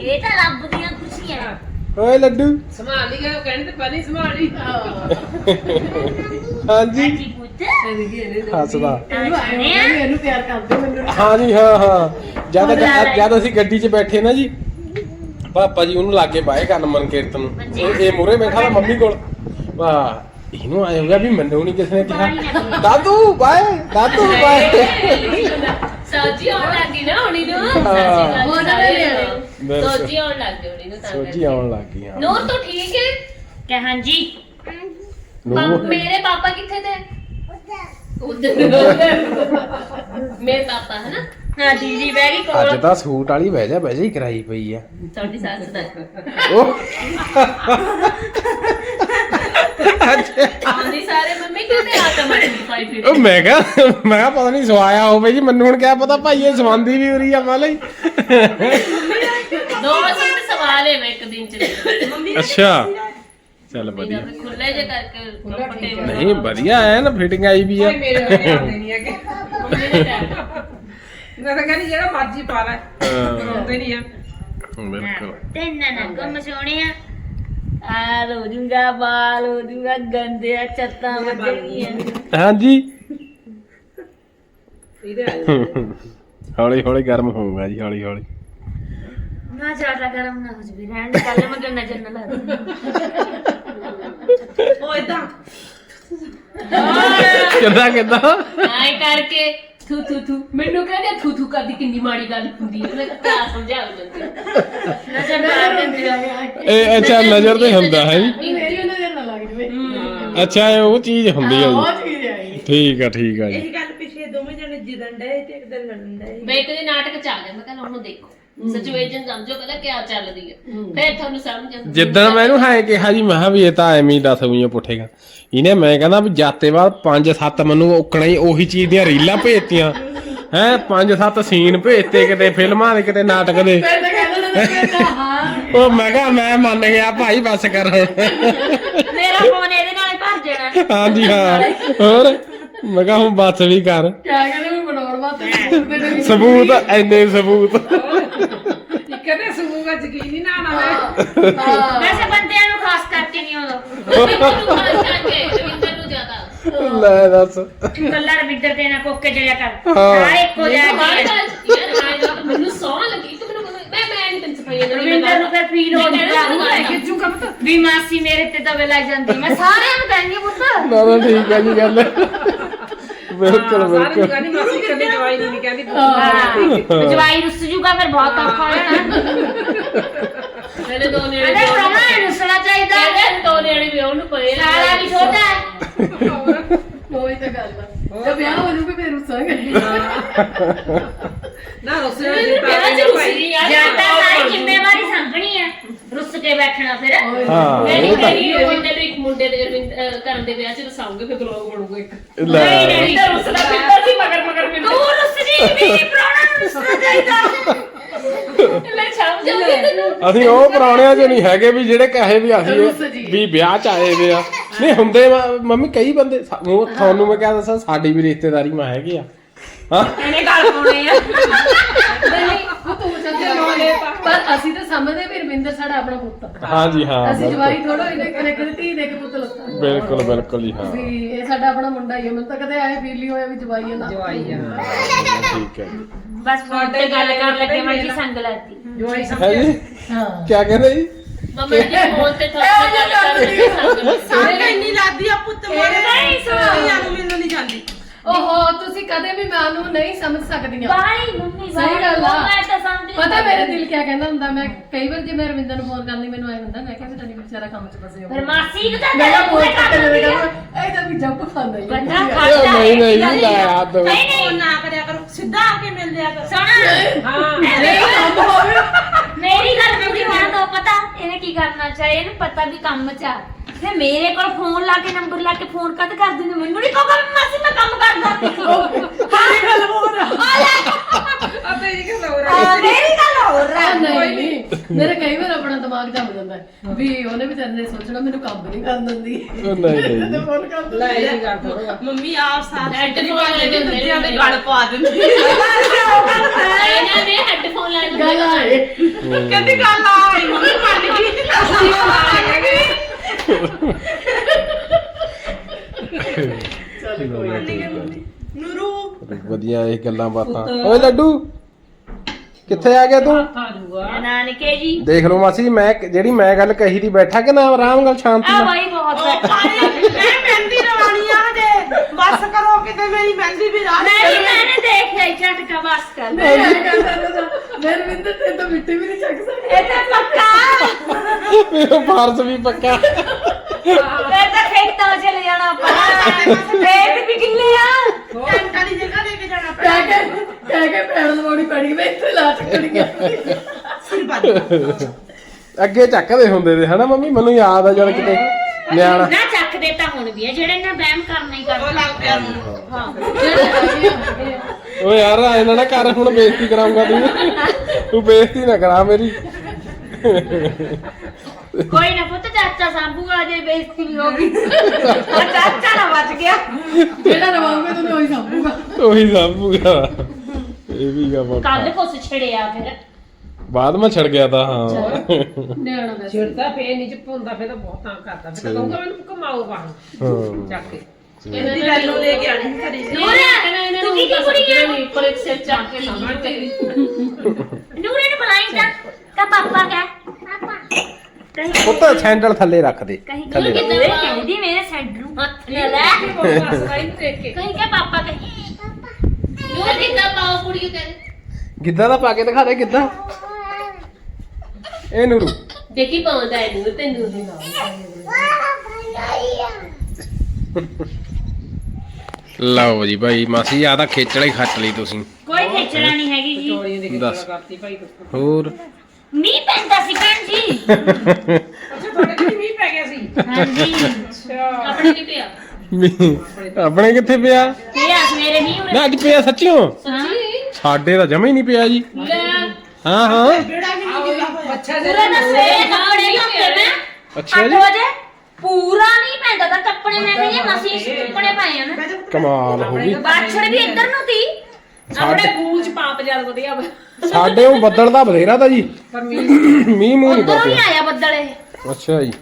[SPEAKER 5] ਇਹ ਤਾਂ ਰੱਬ ਦੀਆਂ ਖੁਸ਼ੀਆਂ
[SPEAKER 1] ਓਏ ਲੱਡੂ।
[SPEAKER 3] ਸੰਭਾਲ ਲਈ ਗਏ ਕਹਿੰਦੇ ਤੇ ਪਹਿਲਾਂ ਸੰਭਾਲ ਲਈ।
[SPEAKER 1] ਹਾਂਜੀ।
[SPEAKER 5] ਜੀ ਪੁੱਤ।
[SPEAKER 1] ਹੱਸਦਾ
[SPEAKER 6] ਆਏ ਇਹਨੂੰ ਪਿਆਰ ਕਰਦੇ ਮੈਨੂੰ।
[SPEAKER 1] ਹਾਂਜੀ ਹਾਂ ਹਾਂ। ਜਦ ਜਦ ਅਸੀਂ ਗੱਡੀ 'ਚ ਬੈਠੇ ਨਾ ਜੀ ਪਾਪਾ ਜੀ ਉਹਨੂੰ ਲਾਗੇ ਬਾਏ ਕਰਨ ਮਨ ਕੀਰਤਨ ਨੂੰ ਇਹ ਇਹ ਮੂਰੇ ਬੈਠਾ ਤਾਂ ਮੰਮੀ ਕੋਲ। ਵਾਹ ਇਹਨੂੰ ਆਇਆ ਹੋਇਆ ਵੀ ਮੈਨੂੰ ਨਹੀਂ ਕਿਸੇ ਨੇ ਕਿਹਾ। ਦਾਦੂ ਬਾਏ। ਦਾਦੂ ਬਾਏ।
[SPEAKER 5] ਸੋਜੀ ਆਉਣ ਲੱਗੀ ਨਾ ਹੁਣੀ ਨੂੰ।
[SPEAKER 1] ਹਾਂ।
[SPEAKER 5] ਸੋਜੀ
[SPEAKER 1] ਬਿਲਕੁਲ।
[SPEAKER 5] ਸੋਜੀ ਆਉਣ ਲੱਗ ਗਈ ਹੁਣੀ ਨੂੰ ਤਾਂ
[SPEAKER 1] ਸੋਝੀ ਆਉਣ ਲੱਗ ਗਈ ਹਾਂ।
[SPEAKER 5] ਨੂਰ ਤੋਂ ਠੀਕ ਹੈ? ਕਿ ਹਾਂਜੀ।
[SPEAKER 1] ਨੂਰ?
[SPEAKER 5] ਮੇਰੇ ਪਾਪਾ ਕਿੱਥੇ ਥੇ ਉਧਰ। ਮੇਰੇ ਪਾਪਾ ਹੈ ਨਾ ਹਾਂ ਦੀਦੀ ਵੈਰੀ
[SPEAKER 1] ਅੱਜ
[SPEAKER 5] ਕੋਲ।
[SPEAKER 1] ਤਾਂ ਸੂਟ ਵਾਲੀ ਬਹਿ ਜਾ ਬਹਿ ਜਾ ਹੀ ਕਰਾਈ ਪਈ ਆ।
[SPEAKER 5] ਤੁਹਾਡੀ ਸੱਸ ਦਾ
[SPEAKER 1] ਉਹ
[SPEAKER 5] ਆਉਂਦੀ ਸਾਰੇ ਮੰਮੀ ਕਹਿੰਦੇ ਆ ਤਾਂ ਮੱਛੀ ਪਾਈ ਫਿਰ
[SPEAKER 1] ਉਹ ਮੈਂ ਕਿਹਾ ਮੈਂ ਕਿਹਾ ਪਤਾ ਨਹੀਂ ਸਵਾਇਆ ਹੋਵੇ ਜੀ ਮੈਨੂੰ ਹੁਣ ਕਿਆ ਪਤਾ ਭਾਈ ਇਹ ਸਵਾਂਦੀ ਵੀ ਉਰੀ ਆ ਮਾਲੇ
[SPEAKER 5] ਦੋ ਸੂਟ ਸਵਾਲ ਹੈ ਮੈਂ ਇੱਕ ਦਿਨ ਚ।
[SPEAKER 1] ਅੱਛਾ। ਚੱਲ ਵਧੀਆ।
[SPEAKER 5] ਖੁੱਲੇ ਜੇ ਕਰਕੇ ਕੱਪੜੇ
[SPEAKER 1] ਨਹੀਂ ਵਧੀਆ ਐ ਨਾ ਫਿਟਿੰਗ ਆਈ ਵੀ ਆ
[SPEAKER 3] ਮੇਰੇ ਵਰਗੇ ਆਉਂਦੇ ਨਹੀਂ ਹੈਗੇ। ਮੈਂ ਤਾਂ ਕਹਿੰਦੀ ਜਿਹੜਾ ਮਰਜ਼ੀ ਪਾ ਲੈ।
[SPEAKER 1] ਹਾਂ,
[SPEAKER 3] ਆਉਂਦੇ ਨਹੀਂ ਆ।
[SPEAKER 1] ਬਿਲਕੁਲ।
[SPEAKER 5] ਤੈਨਾਂ ਨਾ ਕੰਮ ਸੋਹਣਿਆ ਆ ਲੋ ਜੂਗਾ ਬਾਲ ਹੋ ਜੂਗਾ ਗੰਦੇ ਆ ਚੱਤਾਂ ਵੱਜਣੀਆਂ
[SPEAKER 1] ਹਾਂਜੀ।
[SPEAKER 3] ਇਹਦੇ ਆ ਜਾਂਦੇ
[SPEAKER 1] ਹੌਲੀ ਹੌਲੀ ਗਰਮ ਹੋਊਗਾ ਜੀ ਹੌਲੀ ਹੌਲੀ।
[SPEAKER 5] ਨਾ ਜ਼ਿਆਦਾ ਗਰਮ ਨਾ ਹੋ ਜਵੇ ਰਹਿਣ ਦੇ ਕੱਲ ਮਗਰ ਨਜ਼ਰ ਨਾ ਲਾ ਦੇ
[SPEAKER 4] ਉਹ ਇਦਾਂ
[SPEAKER 1] ਕਿੱਦਾਂ ਕਿੱਦਾਂ?
[SPEAKER 5] ਆਏ ਕਰਕੇ ਥੂ ਥੂ ਥੂ। ਮੈਨੂੰ ਕਹਿੰਦੇ ਥੂ ਥੂ ਕਰਦੀ ਕਿੰਨੀ ਮਾੜੀ ਗੱਲ ਹੁੰਦੀ ਹੈ। ਮੈਂ ਕਿਹਾ ਸਮਝਾਉ ਜਾਂਦੀ ਨਜ਼ਰ ਮਾਰ ਦਿੰਦੀ ਆ।
[SPEAKER 1] ਇਹ ਅੱਛਾ ਨਜ਼ਰ ਤੇ ਹੁੰਦਾ ਹੈ। ਜੀ
[SPEAKER 6] ਮੇਰੀ ਨਜ਼ਰ ਨਾ ਲੱਗ ਜਵੇ।
[SPEAKER 1] ਅੱਛਾ ਇਹ ਉਹ ਚੀਜ਼ ਹੁੰਦੀ ਹੈ
[SPEAKER 6] ਉਹ
[SPEAKER 1] ਜੀ
[SPEAKER 6] ਚੀਜ਼ ਆਈ
[SPEAKER 1] ਠੀਕ ਆ ਠੀਕ ਆ ਜੀ।
[SPEAKER 4] ਇਹ ਗੱਲ ਪਿਛੇ ਦੋਵੇਂ ਜਣੇ ਜਿੱਦਣ ਡਏ ਤੇ ਇੱਕ ਦਿਨ ਲੜਨ ਡਏ
[SPEAKER 5] ਮੈਂ ਇੱਕ ਦੇ ਨਾਟਕ ਚ ਆ ਗਿਆ। ਮੈਂ ਕਹਿੰਦਾ ਉਹਨੂੰ ਦੇਖੋ। ਸਿਚੁਏਸ਼ਨ ਸਮਝੋ ਕਹਿੰਦਾ ਕਿਆ ਚੱਲਦੀ ਹੈ। ਫਿਰ ਤੁਹਾਨੂੰ ਸਮਝ ਆਉਂਦੀ
[SPEAKER 1] ਜਿੱਦਣ ਮੈਨੂੰ ਹੈ ਕਿਹਾ ਜੀ ਮੈਂ ਕਿਹਾ ਵੀ ਇਹ ਤਾਂ ਐਵੇਂ ਹੀ ਦੱਸ ਹੋਈਆਂ ਪੁੱਠੇਗਾ ਇਹਨੇ ਮੈਂ ਕਹਿੰਦਾ ਵੀ ਜਾਤੇ ਬਾਅਦ 5-7 ਮੈਨੂੰ ਔਕਣਾ ਹੀ ਉਹੀ ਚੀਜ਼ ਦੀਆਂ ਰੀਲਾਂ ਭੇਜਤੀਆਂ। ਹੈ 5-7 ਸੀਨ ਭੇਜਤੇ ਕਿਤੇ ਫਿਲਮਾਂ ਦੇ ਕਿਤੇ ਨਾਟਕ ਦੇ।
[SPEAKER 6] ਫਿਰ ਤਾਂ ਕਹਿੰਦਾ ਨਾ ਕਹਿੰਦਾ ਹਾਂ।
[SPEAKER 1] ਉਹ ਮੈਂ ਕਿਹਾ ਮੈਂ ਮੰਨ ਗਿਆ ਭਾਈ ਬਸ ਕਰ।
[SPEAKER 5] ਮੇਰਾ ਫੋਨ ਇਹਦੇ ਨਾਲ ਹੀ ਭਰ ਜਾਣਾ।
[SPEAKER 1] ਹਾਂਜੀ ਹਾਂ। ਹੋਰ? ਮੈਂ ਕਿਹਾ ਹੁਣ ਬਸ ਵੀ ਕਰ।
[SPEAKER 6] ਕਿਆ ਕਹਿੰਦੇ ਮੈਂ ਬਣਾਉਣ ਵਾਸਤੇ
[SPEAKER 1] ਸਬੂਤ ਐਨੇ ਸਬੂਤ।
[SPEAKER 3] ਤੇ ਸਮੂਹ ਵਿੱਚ ਯਕੀਨ ਨਹੀਂ ਨਾ ਆਣਾ
[SPEAKER 6] ਹਾਂ
[SPEAKER 5] ਵੈਸੇ ਬੰਦਿਆਂ ਨੂੰ ਖਾਸ ਕਰਕੇ ਨਹੀਂ ਨੂੰ ਜ਼ਿਆਦਾ।
[SPEAKER 1] ਲੈ ਦੱਸ।
[SPEAKER 5] ਕੱਲਾ ਰਵਿੰਦਰ ਦੇ ਨਾਲ ਕੋਕੇ ਜੜਿਆ ਕਰ।
[SPEAKER 1] ਹਾਂ।
[SPEAKER 5] ਹਾਂ ਇੱਕੋ ਜਿਹਾ ਮੈਨੂੰ ਸੌਂ ਲੱਗੀ ਤੂੰ ਮੈਨੂੰ ਮੈਂ ਮੈਂ ਨਹੀਂ ਤੈਨੂੰ ਸਫ਼ਾਈ ਰਵਿੰਦਰ ਨੂੰ ਫਿਰ ਫੀਲ ਹੋ ਜਾਂਦਾ। ਵੀ ਮਾਸੀ ਮੇਰੇ ਤੇ ਦਵੇ ਲੱਗ ਜਾਂਦੀ। ਮੈਂ ਸਾਰਿਆਂ ਨੂੰ ਕਹਿੰਦੀ ਪੁੱਤ।
[SPEAKER 1] ਨਾ ਨਾ ਠੀਕ ਹੈ ਜੀ ਗੱਲ। ਬਿਲਕੁਲ
[SPEAKER 3] ਕਹਿੰਦੀ ਮਾਸੀ ਕਦੇ ਜਵਾਈ ਨਹੀਂ ਕਹਿੰਦੀ ਪੁੱਤ
[SPEAKER 5] ਹਾਂ। ਜਵਾਈ ਰੁੱਸ ਜੂਗਾ ਫਿਰ ਬਹੁਤ ਔਖਾ ਹੋ ਜਾਣਾ ਮੇਰੇ ਦੋ ਨੇੜੇ ਅਰੇ ਪ੍ਰਮਾਣ ਰੁੱਸਣਾ ਚਾਹੀਦਾ। ਇਹਦੇ ਦੋ ਨੇੜੇ ਵੀ ਉਹਨੂੰ ਪਏ ਸਾਲਾ ਵੀ ਛੋਟਾ ਹੈ।
[SPEAKER 6] ਉਹੀ ਤਾਂ ਗੱਲ ਆ। ਜਦ ਵਿਆਹ ਹੋ ਜੂਗਾ ਫਿਰ ਰੁੱਸਾਂਗੇ।
[SPEAKER 3] ਨਾ ਰੋਸੇ
[SPEAKER 5] ਮੇਰਾ ਜਰੂਰੀ ਆ ਜਾਂਦਾ ਸਾਰੀ ਜ਼ਿੰਮੇਵਾਰੀ ਸੰਭਣੀ ਹੈ ਰੁੱਸ ਕੇ ਬੈਠਣਾ ਫਿਰ।
[SPEAKER 1] ਹਾਂ। ਤਾਂ
[SPEAKER 5] ਨੂੰ ਇੱਕ ਮੁੰਡੇ ਦੇ ਰਵਿੰਦਰ- ਅਹ ਕਰਨ ਦੇ ਵਿਆਹ ਚ ਰਸਾਉਂਗੇ ਫਿਰ ਬਲੌਗ ਬਣੂਗਾ ਇੱਕ।
[SPEAKER 1] ਲੈ।
[SPEAKER 5] ਨਹੀਂ ਤਾਂ ਰੁੱਸਦਾ ਫਿਰਦਾ ਸੀ ਮਗਰ ਮਗਰ ਫਿਰਦਾ। ਤੂੰ ਰੁੱਸ ਜੀ ਮੇਰੀ ਪ੍ਰਾਣਾ ਨੂੰ ਰੁੱਸਣਾ ਚਾਹੀਦਾ ਲੈ ਛਾਪ ਜਾਂਦੀ ਤੈਨੂੰ।
[SPEAKER 1] ਅਸੀਂ ਉਹ ਪੁਰਾਣਿਆਂ 'ਚ ਨਹੀਂ ਹੈਗੇ ਵੀ ਜਿਹੜੇ ਕਹੇ ਵੀ
[SPEAKER 6] ਰੁੱਸ
[SPEAKER 1] ਅਸੀਂ। ਵੀ ਵਿਆਹ 'ਚ ਆਏ ਵੇ ਆ। ਨਹੀਂ ਹੁੰਦੇ ਵਾ- ਮੰਮੀ ਕਈ ਬੰਦੇ ਸਾ- ਉਹ ਤੁਹਾਨੂੰ ਮੈਂ ਕਿਹਾ ਦੱਸਾਂ ਸਾਡੀ ਵੀ ਰਿਸ਼ਤੇਦਾਰੀ ਮਾ ਹੈਗੇ ਆ। ਹਾਂ।
[SPEAKER 5] ਇਹਨੇ ਗੱਲ ਪਾਉਣੇ ਆ।
[SPEAKER 6] ਨਹੀਂ ਪਰ ਅਸੀਂ ਤਾਂ ਸਮਝਦੇ ਵੀ ਰਵਿੰਦਰ ਸਾਡਾ ਆਪਣਾ ਪੁੱਤ ਆ।
[SPEAKER 1] ਹਾਂਜੀ ਹਾਂ
[SPEAKER 6] ਅਸੀਂ
[SPEAKER 1] ਬਿਲਕੁਲ।
[SPEAKER 6] ਜਵਾਈ ਥੋੜਾ ਇਹਨੇ ਕਰੇ ਕਦੇ ਧੀ ਦੇ ਕੇ ਪੁੱਤ ਲੱਤਾਂ
[SPEAKER 1] ਬਿਲਕੁਲ ਬਿਲਕੁਲ ਜੀ ਹਾਂ।
[SPEAKER 6] ਵੀ ਇਹ ਸਾਡਾ ਆਪਣਾ ਮੁੰਡਾ ਹੀ ਹੈ ਮੈਨੂੰ ਤਾਂ ਕਦੇ ਆਏ ਫੀਲ ਨਹੀਂ ਹੋਇਆ ਵੀ ਜਵਾਈ ਹੈ ਨਾ।
[SPEAKER 3] ਜਵਾਈ ਆ।
[SPEAKER 1] ਠੀਕ ਹੈ
[SPEAKER 5] ਬਸ ਫੋਨ ਤੇ ਗੱਲ ਕਰਨ ਲੱਗੇ ਮੈਂ ਜੀ ਸੰਗ ਲਾਤੀ।
[SPEAKER 3] ਜਵਾਈ ਸਭ
[SPEAKER 1] ਹੈ ਜੀ?
[SPEAKER 6] ਹਾਂ।
[SPEAKER 1] ਕੀ ਕਹਿੰਦੇ ਜੀ?
[SPEAKER 5] ਮੰਮਾ ਜੀ ਫੋਨ ਤੇ ਤੁਹਾਡੇ ਨਾਲ ਗੱਲ ਕਰਨ ਲੱਗੇ ਸੰਗ ਲਾਤੀ।
[SPEAKER 4] ਸਾਰੇ ਇੰਨੀ ਲੱਗਦੀ ਆ ਪੁੱਤ ਮੋਰੇ
[SPEAKER 5] ਨਹੀਂ ਸੁਣੋ।
[SPEAKER 4] ਧੀਆਂ ਨੂੰ ਮੈਨੂੰ ਨਹੀਂ ਜਾਂਦੀ।
[SPEAKER 6] ਓਹੋ ਤੁਸੀਂ ਕਦੇ ਵੀ ਮਾਂ ਨੂੰ ਨਹੀਂ ਸਮਝ ਸਕਦੀਆਂ।
[SPEAKER 5] ਬਾਈ ਮੰਮੀ
[SPEAKER 6] ਸਹੀ ਗੱਲ ਆ। ਪਤਾ ਮੇਰੇ ਦਿਲ ਕਿਆ ਕਹਿੰਦਾ ਹੁੰਦਾ ਮੈਂ ਕਈ ਵਾਰ ਜੇ ਮੈਂ ਰਵਿੰਦਰ ਨੂੰ ਫੋਨ ਕਰਨੀ ਮੈਨੂੰ ਆਏ ਹੁੰਦਾ ਮੈਂ ਕਿਹਾ ਨਹੀਂ ਵਿਚਾਰਾ ਕੰਮ 'ਚ ਫਸੇ
[SPEAKER 5] ਫਿਰ
[SPEAKER 6] ਹੋ
[SPEAKER 5] ਮਾਸੀ ਨੂੰ ਤਾਂ
[SPEAKER 6] ਮੈਂ ਕਿਹਾ ਫੋਨ ਕਰਕੇ
[SPEAKER 5] ਦਿੰਦੀ
[SPEAKER 6] ਮੇਰੇ ਇਹ ਤਾਂ ਵੀ ਜੱਪ ਖਾਂਦਾ ਹੀ
[SPEAKER 5] ਬੰਦਾ
[SPEAKER 6] ਹੈ।
[SPEAKER 5] ਖਾ-
[SPEAKER 1] ਇਹ ਨਹੀਂ ਨਹੀਂ ਲੈ ਹੱਦ
[SPEAKER 5] ਨਹੀਂ ਨਹੀਂ।
[SPEAKER 4] ਫੋਨ ਨਾ ਕਰਿਆ ਕਰੋ ਸਿੱਧਾ ਆ ਕੇ ਮਿਲ ਲਿਆ ਕਰੋ।
[SPEAKER 5] ਸੁਣ
[SPEAKER 3] ਹਾਂ।
[SPEAKER 5] ਮੇਰੀ ਗੱਲ ਪੂਰੀ ਹੋਣ ਤੋਂ ਪਤਾ ਇਹਨੇ ਕੀ ਕਰਨਾ ਚਾਹੀਏ ਇਹਨੂੰ ਪਤਾ ਵੀ ਕੰਮ ਚ ਆ। ਮੇਰੇ ਕੋਲ ਫੋਨ ਲਾ ਕੇ ਨੰਬਰ ਲਾ ਕੇ ਫੋਨ ਕਦ ਕਰ ਦਿੰਦੇ ਮੈਨੂੰ ਨਹੀਂ ਕਹੋਗਾ ਵੀ ਮਾਸੀ ਮੈਂ ਕੰਮ ਕਰਦਾ
[SPEAKER 6] ਮੇਰੀ ਗੱਲ ਹੋਰ ਆ।
[SPEAKER 3] ਅਤੇ ਇਹ ਕਿ ਹੋਰ
[SPEAKER 5] ਆ, ਮੇਰੀ ਗੱਲ ਹੋਰ
[SPEAKER 6] ਆ,
[SPEAKER 5] ਆ
[SPEAKER 6] ਨਹੀਂ ਨਹੀਂ। ਮੇਰੇ ਕਈ ਵਾਰ ਆਪਣਾ ਦਿਮਾਗ ਜੰਮ ਜਾਂਦਾ ਹੈ ਵੀ ਉਹਨੇ ਵਿਚਾਰੇ ਨੇ ਸੋਚਣਾ ਮੈਨੂੰ ਕੰਮ ਨਹੀਂ ਕਰਨ ਦਿੰਦੀ।
[SPEAKER 1] ਉਹ ਨਹੀਂ ਨਹੀਂ। ਜੀ।
[SPEAKER 6] ਫੋਨ ਕਰ
[SPEAKER 3] ਲੈ ਇਹ ਗੱਲ ਕਰੋ
[SPEAKER 4] ਮੰਮੀ ਆਪ ਸਾਥ
[SPEAKER 5] ਹੈੱਡਫੋਨ ਲਾਏ ਹੁੰਦੇ ਨੇ।
[SPEAKER 4] ਦੂਜਿਆਂ ਦੇ ਗਲ ਪਾ ਦਿੰਦੀ
[SPEAKER 5] ਇਹਨਾਂ ਨੇ ਹੈੱਡਫੋਨ ਲਾਏ ਹੁੰਦੇ
[SPEAKER 6] ਗੱਲ ਆਏ।
[SPEAKER 4] ਕਹਿੰਦੀ ਗੱਲ ਆ ਗਈ। ਮੰਮੀ ਮੰਨ ਗਈ ਨੂਰੂ।
[SPEAKER 1] ਵਧੀਆ ਇਹ ਗੱਲਾਂ ਬਾਤਾਂ। ਓਏ ਲੱਡੂ ਕਿੱਥੇ ਆ ਗਿਆ ਤੂੰ?
[SPEAKER 5] ਨਾਨਕੇ ਜੀ।
[SPEAKER 1] ਦੇਖ ਲਓ ਮਾਸੀ ਮੈਂ ਜਿਹੜੀ ਮੈਂ ਗੱਲ ਕਹੀ ਦੀ ਬੈਠਾ ਕਿ ਨਾ ਆਰਾਮ ਨਾਲ ਸ਼ਾਂਤੀ
[SPEAKER 5] ਆ
[SPEAKER 1] ਨਾਲ
[SPEAKER 5] ਬਾਈ ਬਹੁਤ
[SPEAKER 4] ਮੈਂ ਮਹਿੰਦੀ ਆ ਹਜੇ ਬਸ ਕਰੋ ਕਿਤੇ ਮੇਰੀ ਮਹਿੰਦੀ ਵੀ ਰਾਹ
[SPEAKER 5] ਨਹੀਂ ਬਸ ਕਰ।
[SPEAKER 6] ਮੈਂ ਇਹ ਕਹਿੰਦਾ ਰਹਿੰਦਾ, ਮੈਂ ਰਵਿੰਦਰ ਤੇ ਤਾਂ ਮਿੱਟੀ ਵੀ ਨਹੀਂ ਚੱਕ ਸਕਦੀ।
[SPEAKER 5] ਇਹ ਤਾਂ ਪੱਕਾ।
[SPEAKER 1] ਮੇਰਾ ਫਾਰਸ ਵੀ ਪੱਕਾ।
[SPEAKER 5] ਮੈਂ ਤਾਂ ਖੇਤਾਂ ਚਲੇ ਜਾਣਾ ਆਪਾਂ ਖੇਤ ਵੀ ਕਿੰਨੇ ਆ।
[SPEAKER 4] ਟੈਂਟ ਵਾਲੀ ਜਗ੍ਹਾ ਲੈ ਕੇ ਜਾਣਾ ਪੈਣਾ।
[SPEAKER 6] ਕੇ ਕਹਿ ਕੇ ਪੈਰ ਲਵਾਉਣੀ ਪੈਣੀ ਮੈਂ ਇੱਥੇ ਲਾ ਚੱਕਣੀ ਆ।
[SPEAKER 4] ਸਿਰ ਬੱਜ
[SPEAKER 1] ਅੱਗੇ ਚੱਕਦੇ ਹੁੰਦੇ ਤੇ ਹਨਾ ਮੰਮੀ? ਮੈਨੂੰ ਯਾਦ ਆ ਜਦ ਕਿਤੇ ਨਿਆਣਾ
[SPEAKER 5] ਨਾ ਚੱਕਦੇ ਤਾਂ ਹੁਣ ਵੀ ਆ ਜਿਹੜੇ ਨਾ ਵਹਿਮ ਕਰਨਾ ਹੀ ਕਰਨਾ।
[SPEAKER 1] ਓ ਯਾਰ ਇਹਨਾਂ ਨਾ ਕਰ ਹੁਣ ਬੇਇੱਜ਼ਤੀ ਕਰਾਉਂਗਾ ਤੂੰ। ਤੂੰ ਬੇਇੱਜ਼ਤੀ ਨਾ ਕਰਾ ਮੇਰੀ।
[SPEAKER 5] ਕੋਈ ਨਾ ਪੁੱਤ ਚਾਚਾ ਸਾਂਭੂਗਾ ਜੇ ਬੇਇੱਜ਼ਤੀ ਵੀ ਹੋ ਗਈ
[SPEAKER 4] ਚਾਚਾ ਨਾ ਬਚ ਗਿਆ।
[SPEAKER 6] ਜਿਹੜਾ ਰਵਾਂਗੇ ਤੂੰ ਉਹੀ ਸੰਭੂਗਾ।
[SPEAKER 1] ਉਹੀ ਸਾਂਭੂਗਾ। ਇਹ ਵੀ ਗਾ
[SPEAKER 5] ਕੱਲ
[SPEAKER 1] ਬਾਬਾ
[SPEAKER 5] ਕੁਛ ਛੜਿਆ ਫਿਰ।
[SPEAKER 1] ਬਾਅਦ ਮੈਂ ਛੜ ਗਿਆ ਤਾਂ ਹਾਂ।
[SPEAKER 6] ਨਿਆਣਾ ਦਾ
[SPEAKER 3] ਛਿੜਦਾ ਫੇਰ ਨਹੀਂ ਚਪਾਉਂਦਾ ਫੇਰ ਤਾਂ ਬਹੁਤ ਤੰਗ ਕਰਦਾ। ਫਿਰ ਤਾਂ ਕਹੂੰਗਾ ਮੈਨੂੰ ਘੁਮਾਓ ਬਾਹਰ।
[SPEAKER 1] ਹਾਂ।
[SPEAKER 3] ਚੱਕ ਕੇ।
[SPEAKER 4] ਇਹਦੀ ਵੈਲੂ ਲੈ ਕੇ ਆਣੀ ਘਰੇ।
[SPEAKER 5] ਨੂਰ ਤੂੰ ਕੀ ਕੁੜੀ ਆ?
[SPEAKER 6] ਉੱਪਰ ਇੱਕ ਸਿਰ ਚੱਕ ਕੇ ਸਾਹਮਣੇ ਤੇ।
[SPEAKER 5] ਨੂਰੇ ਨੂੰ ਬੁਲਾਈ ਤਾਂ ਕਾ ਪਾਪਾ ਕਹ। ਪਾਪਾ।
[SPEAKER 1] ਪੁੱਤ ਸੈਂਡਲ ਥੱਲੇ ਰੱਖ ਦੇ।
[SPEAKER 5] ਕਹੀਂ
[SPEAKER 1] ਥੱਲੇ
[SPEAKER 5] ਕਿ
[SPEAKER 1] ਰੱਖ
[SPEAKER 5] ਨੂਰੇ ਕਹਿੰਦੀ ਮੇਰੇ ਸਾਈਡ ਨੂੰ ਹੱਥ ਲੈ ਲੈ।
[SPEAKER 3] ਸਾਈਡ ਦੇਖ ਕੇ।
[SPEAKER 5] ਕਹੀਂ ਕਿ ਪਾਪਾ ਕਹੇ। ਨੂਰ ਕਿੱਦਾਂ ਪਾਓ ਕੁੜੀ ਕਹਿੰਦੇ
[SPEAKER 1] ਗਿੱਧਾ ਦਾ ਪਾ ਕੇ ਦਿਖਾ ਦੇ ਗਿੱਧਾ। ਇਹ ਨੂਰੂ।
[SPEAKER 6] ਦੇਖੀ ਪਾਉਂਦਾ ਹੈ ਨੂੰ ਤੇ ਨੂੰ ਦੀ ਨਾਲ।
[SPEAKER 1] ਲਓ ਜੀ ਭਾਈ ਮਾਸੀ ਆ ਤਾਂ ਖੇਚੜਾ ਹੀ ਖੱਟ ਲਈ ਤੁਸੀਂ।
[SPEAKER 5] ਕੋਈ ਖੇਚੜਾ ਨਹੀਂ ਹੈਗੀ ਜੀ।
[SPEAKER 3] ਦੀ
[SPEAKER 1] ਦੱਸ।
[SPEAKER 3] ਕਰਤੀ ਭਾਈ
[SPEAKER 1] ਹੋਰ?
[SPEAKER 5] ਮੀਂਹ ਪੈਂਦਾ ਸੀ ਭੈਣ ਜੀ।
[SPEAKER 3] ਅੱਛਾ ਤੁਹਾਡੇ ਕਿਤੇ ਮੀਂਹ ਪੈ ਗਿਆ ਸੀ?
[SPEAKER 5] ਹਾਂਜੀ।
[SPEAKER 3] ਅੱਛਾ।
[SPEAKER 6] ਆਪਣੇ ਨਹੀਂ ਪਿਆ।
[SPEAKER 1] ਆਪਣੇ ਕਿੱਥੇ ਪਿਆ?
[SPEAKER 5] ਤੇ ਆ ਸਵੇਰੇ ਮੀਂਹ ਉਰੇ।
[SPEAKER 1] ਨਾ ਅੱਜ ਪਿਆ ਸੱਚਿਓ?
[SPEAKER 5] ਹਾਂ।
[SPEAKER 1] ਸਾਡੇ ਤਾਂ ਜਮਾ ਹੀ ਨਹੀਂ ਪਿਆ ਜੀ।
[SPEAKER 6] ਲੈ।
[SPEAKER 1] ਹਾਂ ਹਾਂ।
[SPEAKER 3] ਅੱਛਾ
[SPEAKER 5] ਪੂਰਾ ਨਾ ਸਵੇਰੇ ਕੱਪੜੇ ਧੋਤੇ ਮੈਂ।
[SPEAKER 1] ਅੱਛਾ
[SPEAKER 5] ਅੱਠ
[SPEAKER 1] ਜੀ।
[SPEAKER 5] ਵਜੇ? ਪੂਰਾ ਨਹੀਂ ਪੈਂਦਾ ਤਾਂ ਕੱਪੜੇ ਮੈਂ ਕਹਿੰਦੀ ਮਸੀਂ ਸੁੱਕਣੇ ਪਏ ਆ ਨਾ।
[SPEAKER 1] ਕਮਾਲ ਹੋ ਗਈ।
[SPEAKER 5] ਬਾਛੜ ਵੀ ਇੱਧਰ ਨੂੰ ਤੀ।
[SPEAKER 3] ਆਪਣੇ ਗੂਲ ਚ ਪਾਪ ਜ਼ਿਆਦਾ ਵਧੀਆ ਵਾ।
[SPEAKER 1] ਸਾਡੇ ਉਹ ਬੱਦਲ ਦਾ ਬਥੇਰਾ ਤਾਂ ਜੀ।
[SPEAKER 3] ਪਰ ਮੀਂਹ
[SPEAKER 1] ਮੀਂਹ ਮੂੰਹ ਨਹੀਂ
[SPEAKER 5] ਉਧਰੋਂ ਹੀ
[SPEAKER 1] ਪੜਿਆ
[SPEAKER 5] ਆਇਆ ਬੱਦਲੇ
[SPEAKER 1] ਅੱਛਾ ਜੀ।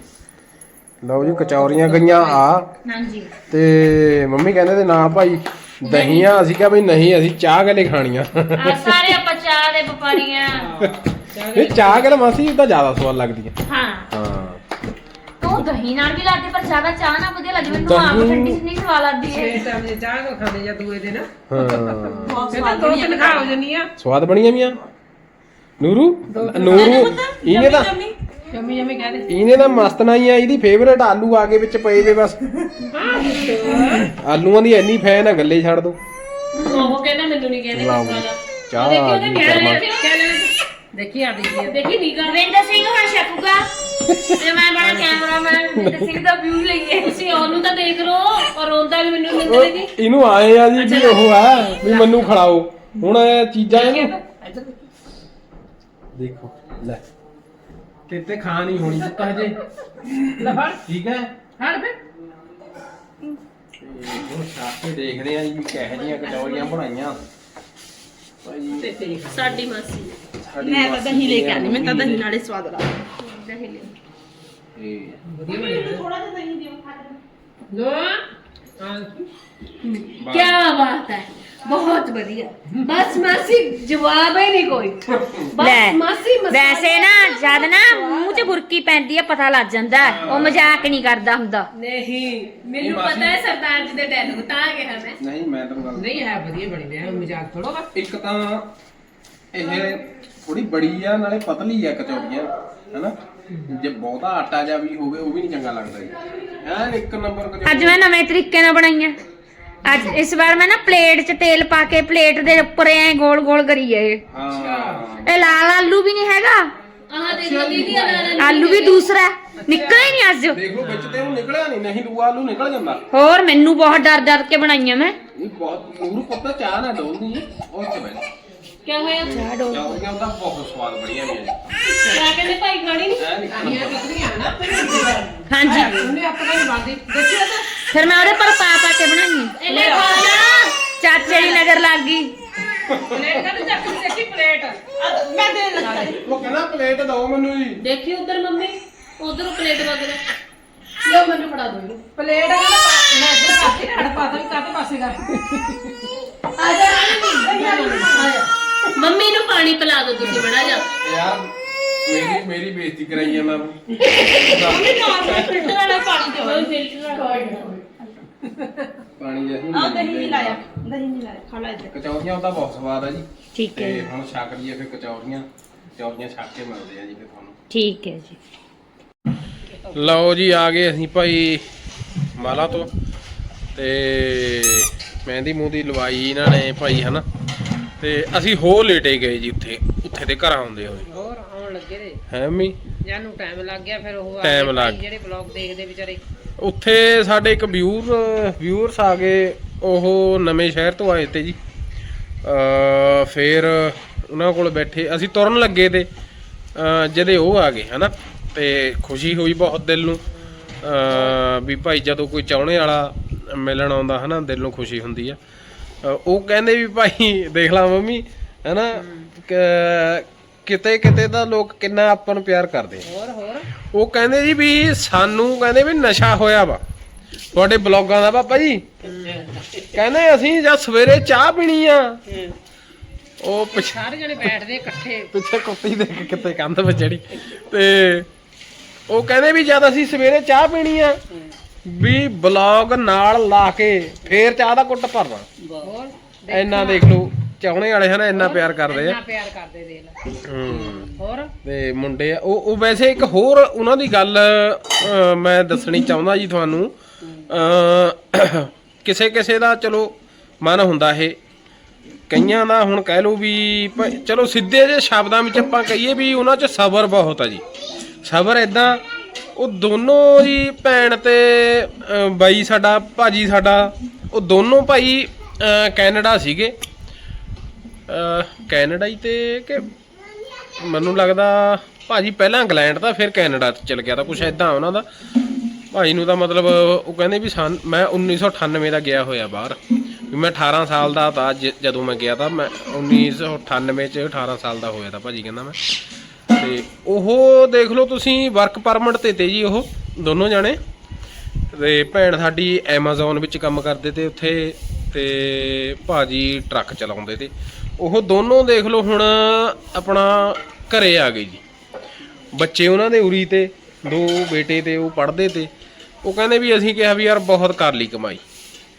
[SPEAKER 1] ਲਓ ਜੀ ਕਚੌਰੀਆਂ ਗਈਆਂ ਆ।
[SPEAKER 5] ਹਾਂਜੀ।
[SPEAKER 1] ਤੇ ਮੰਮੀ ਕਹਿੰਦੇ ਤੇ ਨਾ ਭਾਈ ਦਹੀਂਆਂ ਅਸੀਂ ਕਿਹਾ ਬਈ ਨਹੀਂ ਅਸੀਂ ਚਾਹ ਗਲੇ ਖਾਣੀਆਂ।
[SPEAKER 5] ਆ ਸਾਰੇ ਆਪਾਂ ਚਾਹ ਦੇ ਵਪਾਰੀਆਂ।
[SPEAKER 1] ਇਹ ਚਾਹ ਗਲੇ ਮਾਸੀ ਤਾਂ ਜ਼ਿਆਦਾ ਸਵਾਦ ਲੱਗਦੀ ਹੈ
[SPEAKER 5] ਹਾਂ।
[SPEAKER 1] ਹਾਂ।
[SPEAKER 5] ਉਹ ਦਹੀਂ ਨਾਲ ਵੀ ਲੱਗਦੇ ਪਰ ਜ਼ਿਆਦਾ ਚਾਹ ਨਾਲ ਵਧੀਆ ਲੱਗਦੀ ਮੈਨੂੰ ਆਪ
[SPEAKER 1] ਦਹੀਂ-
[SPEAKER 5] ਠੰਡੀ ਨਹੀਂ ਸਵਾਦ ਲੱਗਦੀ ਹੈ।
[SPEAKER 3] ਛੇ ਟਾਈਮ ਦੇ ਚਾਹ ਕੋ ਖਾਂਦੇ ਜਾਂ ਦੂਏ ਦਿਨ?
[SPEAKER 1] ਹਾਂ।
[SPEAKER 3] ਫਿਰ ਤਾਂ ਦੋ ਤਿੰਨ ਖਾ ਹੋ ਜੰਨੀਆਂ
[SPEAKER 1] ਸਵਾਦ ਬਣੀਆਂ ਮੀਆਂ ਨੂਰੂ ਨੂਰੂ ਇਹਨੇ ਤਾਂ
[SPEAKER 3] ਜੰਮੀ ਜੰਮੀ ਕਹਦੇ
[SPEAKER 1] ਇਹਨੇ ਤਾਂ ਮਸਤ ਨਹੀਂ ਆ ਇਹਦੀ ਫੇਵਰੇਟ ਆਲੂ ਆ ਕੇ ਵਿੱਚ ਪਏ ਵੇ ਬਸ। ਆਲੂਆਂ ਦੀ ਇੰਨੀ ਫੈਨ ਆ ਗੱਲੇ ਛੱਡ ਦੋ।
[SPEAKER 6] ਉਹ ਕਹਿੰਦਾ ਮੈਨੂੰ ਨਹੀਂ ਕਹਿੰਦੇ
[SPEAKER 1] ਲਓ
[SPEAKER 6] ਕੋਈ
[SPEAKER 1] ਜੀ,
[SPEAKER 6] ਗੱਲ
[SPEAKER 1] ਚਾਹ ਆ ਗਈ ਗਰਮਾ
[SPEAKER 3] ਦੇਖੀ ਆ। ਦੀ
[SPEAKER 6] ਦੇਖੀ ਨਹੀਂ ਕਰ
[SPEAKER 5] ਰਵਿੰਦਰ ਸਿੰਘ ਹੁਣ ਛਕੂਗਾ ਤੇ ਮੈਂ ਬੜਾ ਕੈਮਰਾਮੈਨ ਰਵਿੰਦਰ ਸਿੰਘ ਦਾ ਵਿਊ ਲਈਏ।
[SPEAKER 6] ਤੁਸੀਂ ਉਹਨੂੰ ਤਾਂ ਦੇਖ ਲਓ ਔਰ ਰੋਂਦਾ ਵੀ ਮੈਨੂੰ
[SPEAKER 1] ਉਹ
[SPEAKER 6] ਨਿੰਦਰੇ ਨਹੀਂ
[SPEAKER 1] ਇਹਨੂੰ ਆਏ ਆ ਜੀ ਵੀ ਉਹ ਆ ਵੀ ਮੈਨੂੰ ਖਿਲਾਓ ਹੁਣ ਇਹ ਚੀਜ਼ਾਂ ਇਹਨੂੰ ਦੇਖੋ ਲੈ। ਕਿਤੇ ਖਾ ਨਹੀਂ ਹੋਣੀ ਪੁੱਤ ਹਜੇ।
[SPEAKER 3] ਲੈ ਫੜ।
[SPEAKER 1] ਠੀਕ ਹੈ?
[SPEAKER 3] ਫੜ ਫਿਰ।
[SPEAKER 1] ਛਾਪ ਕੇ ਦੇਖਦੇ ਆ ਜੀ ਵੀ ਕਿਹੋ ਜਿਹੀਆਂ ਕਚੌਰੀਆਂ ਬਣਾਈਆਂ। ਭਾਈ
[SPEAKER 6] ਸਾਡੀ ਮਾਸੀ।
[SPEAKER 4] ਮੈਂ ਤਾਂ ਦਹੀਂ ਲੈ ਕੇ ਆਣੀ ਮੈਂ ਤਾਂ ਦਹੀਂ ਨਾਲੇ ਸਵਾਦ ਲਾ
[SPEAKER 6] ਦਹੀਂ
[SPEAKER 1] ਤੇ
[SPEAKER 4] ਥੋੜਾ ਜਿਹਾ ਦਹੀਂ ਦਿਓ
[SPEAKER 3] ਲੋ।
[SPEAKER 6] ਕੀ ਬਾਤ ਹੈ। ਬਹੁਤ ਵਧੀਆ। ਬਸ ਮਾਸੀ ਜਵਾਬ ਹੀ ਨਹੀਂ ਕੋਈ।
[SPEAKER 5] ਲੈ,
[SPEAKER 6] ਬਸ ਮਾਸੀ ਮਸਾਲਾ
[SPEAKER 5] ਵੈਸੇ ਨਾ ਜਦ ਨਾ ਮੂੰਹ 'ਚ ਬੁਰਕੀ ਪੈਂਦੀ ਆ ਪਤਾ ਲੱਗ ਜਾਂਦਾ ਹੈ। ਉਹ ਮਜ਼ਾਕ ਨਹੀਂ ਕਰਦਾ ਹੁੰਦਾ।
[SPEAKER 6] ਨਹੀਂ ਮੈਨੂੰ ਪਤਾ ਹੈ ਸਰਦਾਰ ਜੀ ਦੇ ਨੂੰ ਤਾਂ ਕਿਹਾ ਮੈਂ।
[SPEAKER 1] ਨਹੀਂ ਮੈਂ ਤੁਹਾਨੂੰ ਗੱਲ
[SPEAKER 3] ਨਹੀਂ ਹੈ ਵਧੀਆ ਬਣੀ ਨੇ ਮਜ਼ਾਕ ਥੋੜਾ ਵਾ।
[SPEAKER 1] ਇੱਕ ਤਾਂ ਇਹ ਥੋੜੀ ਬੜੀ ਆ ਨਾਲੇ ਪਤਲੀ ਆ ਕਚੌਰੀਆਂ ਹੈਨਾ? ਜੇ ਬਹੁਤਾ ਆਟਾ ਜਾਂ ਵੀ ਹੋਵੇ ਉਹ ਵੀ ਨਹੀਂ ਚੰਗਾ ਲੱਗਦਾ ਜੀ। ਐਨ ਇੱਕ ਨੰਬਰ
[SPEAKER 5] ਅੱਜ ਮੈਂ ਨਵੇਂ ਤਰੀਕੇ ਨਾਲ ਬਣਾਈਆਂ। ਅੱਜ ਇਸ ਵਾਰ ਮੈਂ ਨਾ ਪਲੇਟ 'ਚ ਤੇਲ ਪਾ ਕੇ ਪਲੇਟ ਦੇ ਉੱਪਰ ਐ ਗੋਲ ਗੋਲ ਕਰੀ ਇਹ।
[SPEAKER 1] ਹਾਂ।
[SPEAKER 5] ਇਹ ਲਾਲ ਆਲੂ ਵੀ ਨਹੀਂ ਹੈਗਾ?
[SPEAKER 6] ਆਹ ਦੇਖੋ ਦੀਦੀ ਅਨਾਨਾ
[SPEAKER 5] ਆਲੂ ਵੀ ਦੂਸਰਾ ਹੈ। ਨਿਕਲਿਆ ਹੀ ਨਹੀਂ ਅੱਜ।
[SPEAKER 1] ਦੇਖ ਲਓ ਵਿੱਚ ਤੇ ਉਹ ਨਿਕਲਿਆ ਨਹੀਂ ਨਹੀਂ ਦੂਆ ਆਲੂ ਨਿਕਲ ਜਾਂਦਾ।
[SPEAKER 5] ਹੋਰ ਮੈਨੂੰ ਬਹੁਤ ਡਰ ਡਰ ਕੇ ਬਣਾਈਆਂ ਮੈਂ।
[SPEAKER 1] ਇਹ ਬਹੁਤ ਨੂਰ ਪੁੱਤ ਚਾਹ ਨਾ ਡੋਲਦੀ। ਉਹ ਤੇ ਬੈਠ
[SPEAKER 6] ਕੀ ਹੋਇਆ?
[SPEAKER 1] ਚਾਹ ਉਹਦਾ ਬਹੁਤ ਸਵਾਦ ਬਣੀਆਂ ਨੇ
[SPEAKER 6] ਕਿਆ ਕਹਿੰਦੇ ਭਾਈ ਖਾਣੀ ਨਹੀਂ?
[SPEAKER 1] ਐਨ ਇੱਕ
[SPEAKER 3] ਇਹ
[SPEAKER 1] ਨੰਬਰ
[SPEAKER 3] ਕਿਤਨੀਆਂ ਨਾ
[SPEAKER 5] ਹਾਂਜੀ।
[SPEAKER 3] ਉਹਨੇ ਆਪਣੇ ਨਹੀਂ ਬਾਦੀ ਦੇਖਿਆ ਤਾਂ।
[SPEAKER 5] ਫਿਰ ਮੈਂ ਉਹਦੇ ਪਰ ਪਾ ਪਾ ਕੇ ਬਣਾਈਆਂ
[SPEAKER 6] ਇਹਨੇ ਖਾ ਲਾ
[SPEAKER 5] ਚਾਚੇ ਦੀ ਨਜ਼ਰ ਲੱਗ ਗਈ।
[SPEAKER 3] ਪਲੇਟ ਕਰ ਚੱਕ ਕੇ ਦੇਖੀ ਪਲੇਟ।
[SPEAKER 4] ਮੈਂ ਦੇ ਲਗਾ
[SPEAKER 1] ਉਹ ਕਹਿੰਦਾ ਪਲੇਟ ਦਿਓ ਮੈਨੂੰ ਜੀ।
[SPEAKER 6] ਦੇਖੀ ਉਧਰ ਮੰਮੀ? ਉਧਰ ਪਲੇਟ ਵਗ ਰਿਹਾ। ਲਓ ਮੈਨੂੰ ਫੜਾ ਦੋ
[SPEAKER 3] ਪਲੇਟ ਮੈਂ ਇੱਧਰ ਕਾਤੇ ਹੜ ਪਾਤਾ ਵੀ ਕਾਤੇ ਪਾਸੇ ਕਰ।
[SPEAKER 6] ਆ ਜਾ। ਆ ਜਾ। ਮੰਮੀ ਨੂੰ ਪਾਣੀ ਪਿਲਾ ਦਿਓ ਤੁਸੀਂ ਬੜਾ ਜਾ
[SPEAKER 1] ਯਾਰ ਮੇਰੀ ਮੇਰੀ ਬੇਇੱਜ਼ਤੀ ਕਰਾਈ
[SPEAKER 6] ਮੰਮੀ ਨਾਰਮਲ ਫਿਲਟਰ ਵਾਲਾ ਪਾਣੀ ਦਿਓ। ਫਿਲਟਰ ਵਾਲਾ
[SPEAKER 1] ਪਾਣੀ ਜਿਹਾ
[SPEAKER 4] ਆ ਦਹੀਂ ਨਹੀਂ ਲਾਇਆ। ਦਹੀਂ ਨਹੀਂ ਲਾਇਆ। ਖਾ ਲੈ ਇੱਧਰ।
[SPEAKER 1] ਕਚੌਰੀਆਂ ਉਹਦਾ ਬਹੁਤ ਸਵਾਦ ਆ ਜੀ।
[SPEAKER 5] ਠੀਕ ਹੈ
[SPEAKER 1] ਤੇ ਹੁਣ ਛਕ ਲਈਏ ਫਿਰ ਕਚੌਰੀਆਂ। ਕਚੌਰੀਆਂ ਛਕ ਕੇ ਮਿਲਦੇ ਆ ਜੀ ਫਿਰ ਤੁਹਾਨੂੰ।
[SPEAKER 5] ਠੀਕ ਹੈ ਜੀ।
[SPEAKER 1] ਲਓ ਜੀ ਆ ਗਏ ਅਸੀਂ ਭਾਈ ਮਾਲਾ ਤੋਂ। ਤੇ ਮਹਿੰਦੀ ਮੂੰਦੀ ਲਵਾਈ ਇਹਨਾਂ ਨੇ ਭਾਈ ਹਨਾ? ਤੇ ਅਸੀਂ ਹੋ ਲੇਟੇ ਗਏ ਜੀ ਉੱਥੇ ਉੱਥੇ ਦੇ ਘਰ ਆਉਂਦੇ ਹੋਏ।
[SPEAKER 3] ਹੋਰ ਆਉਣ ਲੱਗੇ ਦੇ
[SPEAKER 1] ਹੈ ਮੰਮੀ?
[SPEAKER 3] ਜਾਨੂੰ ਟਾਈਮ ਲੱਗ ਗਿਆ ਫਿਰ ਉਹ ਆ
[SPEAKER 1] Time
[SPEAKER 3] ਗਏ
[SPEAKER 1] ਲੱਗ
[SPEAKER 3] ਭਾਈ ਜਿਹੜੇ ਬਲੌਗ ਦੇਖਦੇ ਵਿਚਾਰੇ।
[SPEAKER 1] ਉੱਥੇ ਸਾਡੇ ਇੱਕ ਵਿਊਰ ਵਿਊਅਰਸ ਆ ਗਏ ਉਹ ਨਵੇਂ ਸ਼ਹਿਰ ਤੋਂ ਆਏ ਤੇ ਜੀ। ਅ ਫੇਰ ਉਹਨਾਂ ਕੋਲ ਬੈਠੇ ਅਸੀਂ ਤੁਰਨ ਲੱਗੇ ਤੇ ਅ ਜਦੇ ਉਹ ਆ ਗਏ ਹਨਾ? ਤੇ ਖੁਸ਼ੀ ਹੋਈ ਬਹੁਤ ਦਿਲ ਨੂੰ। ਅ ਵੀ ਭਾਈ ਜਦੋਂ ਕੋਈ ਚਾਹਣੇ ਵਾਲਾ ਮਿਲਣ ਆਉਂਦਾ ਹਨਾ? ਦਿਲ ਨੂੰ ਖੁਸ਼ੀ ਹੁੰਦੀ ਆ। ਉਹ ਕਹਿੰਦੇ ਵੀ ਭਾਈ ਦੇਖ ਲਾ ਮੰਮੀ ਹਨਾ? ਕਿਤੇ ਕਿਤੇ ਤਾਂ ਲੋਕ ਕਿੰਨਾ ਆਪਾਂ ਨੂੰ ਪਿਆਰ ਕਰਦੇ ਆ।
[SPEAKER 3] ਹੋਰ ਹੋਰ?
[SPEAKER 1] ਉਹ ਕਹਿੰਦੇ ਜੀ ਵੀ ਸਾਨੂੰ ਕਹਿੰਦੇ ਵੀ ਨਸ਼ਾ ਹੋਇਆ ਵਾ। ਤੁਹਾਡੇ ਬਲੌਗਾਂ ਦਾ ਪਾਪਾ ਜੀ। ਕਹਿੰਦੇ ਅਸੀਂ ਜਦ ਸਵੇਰੇ ਚਾਹ ਪੀਣੀ ਆ। ਉਹ ਪਿੱਛੇ
[SPEAKER 3] ਸਾਰੇ ਜਣੇ ਬੈਠਦੇ ਇਕੱਠੇ।
[SPEAKER 1] ਪਿੱਛੇ ਕੁੱਤੀ ਦੇ ਕੇ ਕਿਤੇ ਕੰਧ ਵਿੱਚ ਚੜੀ ਤੇ ਉਹ ਕਹਿੰਦੇ ਵੀ ਜਦ ਅਸੀਂ ਸਵੇਰੇ ਚਾਹ ਪੀਣੀ ਆ ਵੀ ਬਲੌਗ ਨਾਲ ਲਾ ਕੇ ਫੇਰ ਚਾਹ ਦਾ ਕੁੱਟ ਭਰਨਾ
[SPEAKER 3] ਹੋਰ
[SPEAKER 1] ਇੰਨਾ ਦੇਖ ਲਓ ਚਾਹਣੇ ਵਾਲੇ ਹਨ ਇੰਨਾ ਪਿਆਰ ਕਰਦੇ ਆ।
[SPEAKER 3] ਇੰਨਾ ਪਿਆਰ ਕਰਦੇ ਦੇ ਲੈ।
[SPEAKER 1] ਹੂੰ।
[SPEAKER 3] ਹੋਰ?
[SPEAKER 1] ਤੇ ਮੁੰਡੇ ਆ ਉਹ ਉਹ ਵੈਸੇ ਇੱਕ ਹੋਰ ਉਹਨਾਂ ਦੀ ਗੱਲ ਅਹ, ਮੈਂ ਦੱਸਣੀ ਚਾਹੁੰਦਾ ਜੀ ਤੁਹਾਨੂੰ। ਅਹ, ਕਿਸੇ ਕਿਸੇ ਦਾ ਚਲੋ ਮਨ ਹੁੰਦਾ ਇਹ। ਕਈਆਂ ਦਾ ਹੁਣ ਕਹਿ ਲਓ ਵੀ ਭ- ਚਲੋ ਸਿੱਧੇ ਜਿਹੇ ਸ਼ਬਦਾਂ ਵਿੱਚ ਆਪਾਂ ਕਹੀਏ ਵੀ ਉਹਨਾਂ 'ਚ ਸਬਰ ਬਹੁਤ ਆ ਜੀ। ਸਬਰ ਇਦਾਂ ਉਹ ਦੋਨੋਂ ਜੀ ਭੈਣ ਤੇ ਅਹ, ਬਾਈ ਸਾਡਾ ਭਾਜੀ ਸਾਡਾ ਉਹ ਦੋਨੋਂ ਭਾਈ ਅਹ, ਕੈਨੇਡਾ ਸੀਗੇ। ਅਹ, ਕੈਨੇਡਾ ਹੀ ਤੇ ਕਿ ਮੈਨੂੰ ਲੱਗਦਾ ਭਾਜੀ ਪਹਿਲਾਂ ਇੰਗਲੈਂਡ ਤਾਂ ਫਿਰ ਕੈਨੇਡਾ ਚ ਚਲ ਗਿਆ ਤਾਂ ਕੁਛ ਐਦਾਂ ਉਹਨਾਂ ਦਾ। ਭਾਜੀ ਨੂੰ ਤਾਂ ਮਤਲਬ ਉਹ ਕਹਿੰਦੇ ਵੀ ਸਾਨ- ਮੈਂ 1998 ਦਾ ਗਿਆ ਹੋਇਆ ਬਾਹਰ। ਵੀ ਮੈਂ 18 ਸਾਲ ਦਾ ਤਾਂ ਜ- ਜਦੋਂ ਮੈਂ ਗਿਆ ਤਾਂ ਮੈਂ 1998 ਚ 18 ਸਾਲ ਦਾ ਹੋਇਆ ਤਾਂ ਭਾਜੀ ਕਹਿੰਦਾ ਮੈਂ। ਤੇ ਉਹ ਦੇਖ ਲਓ ਤੁਸੀਂ ਵਰਕ ਪਰਮਿਟ ਤੇ ਤੇ ਜੀ ਉਹ, ਦੋਨੋਂ ਜਾਣੇ। ਤੇ ਭੈਣ ਸਾਡੀ Amazon ਵਿੱਚ ਕੰਮ ਕਰਦੇ ਤੇ ਉੱਥੇ ਤੇ ਭਾਜੀ ਟਰੱਕ ਚਲਾਉਂਦੇ ਤੇ। ਉਹ ਦੋਨੋਂ ਦੇਖ ਲਓ ਹੁਣ ਆਪਣਾ ਘਰੇ ਆ ਗਏ ਜੀ। ਬੱਚੇ ਉਹਨਾਂ ਦੇ ਉਰੀ ਤੇ, ਦੋ ਬੇਟੇ ਤੇ, ਉਹ ਪੜ੍ਹਦੇ ਤੇ। ਉਹ ਕਹਿੰਦੇ ਵੀ ਅਸੀਂ ਕਿਹਾ ਵੀ ਯਾਰ ਬਹੁਤ ਕਰ ਲਈ ਕਮਾਈ।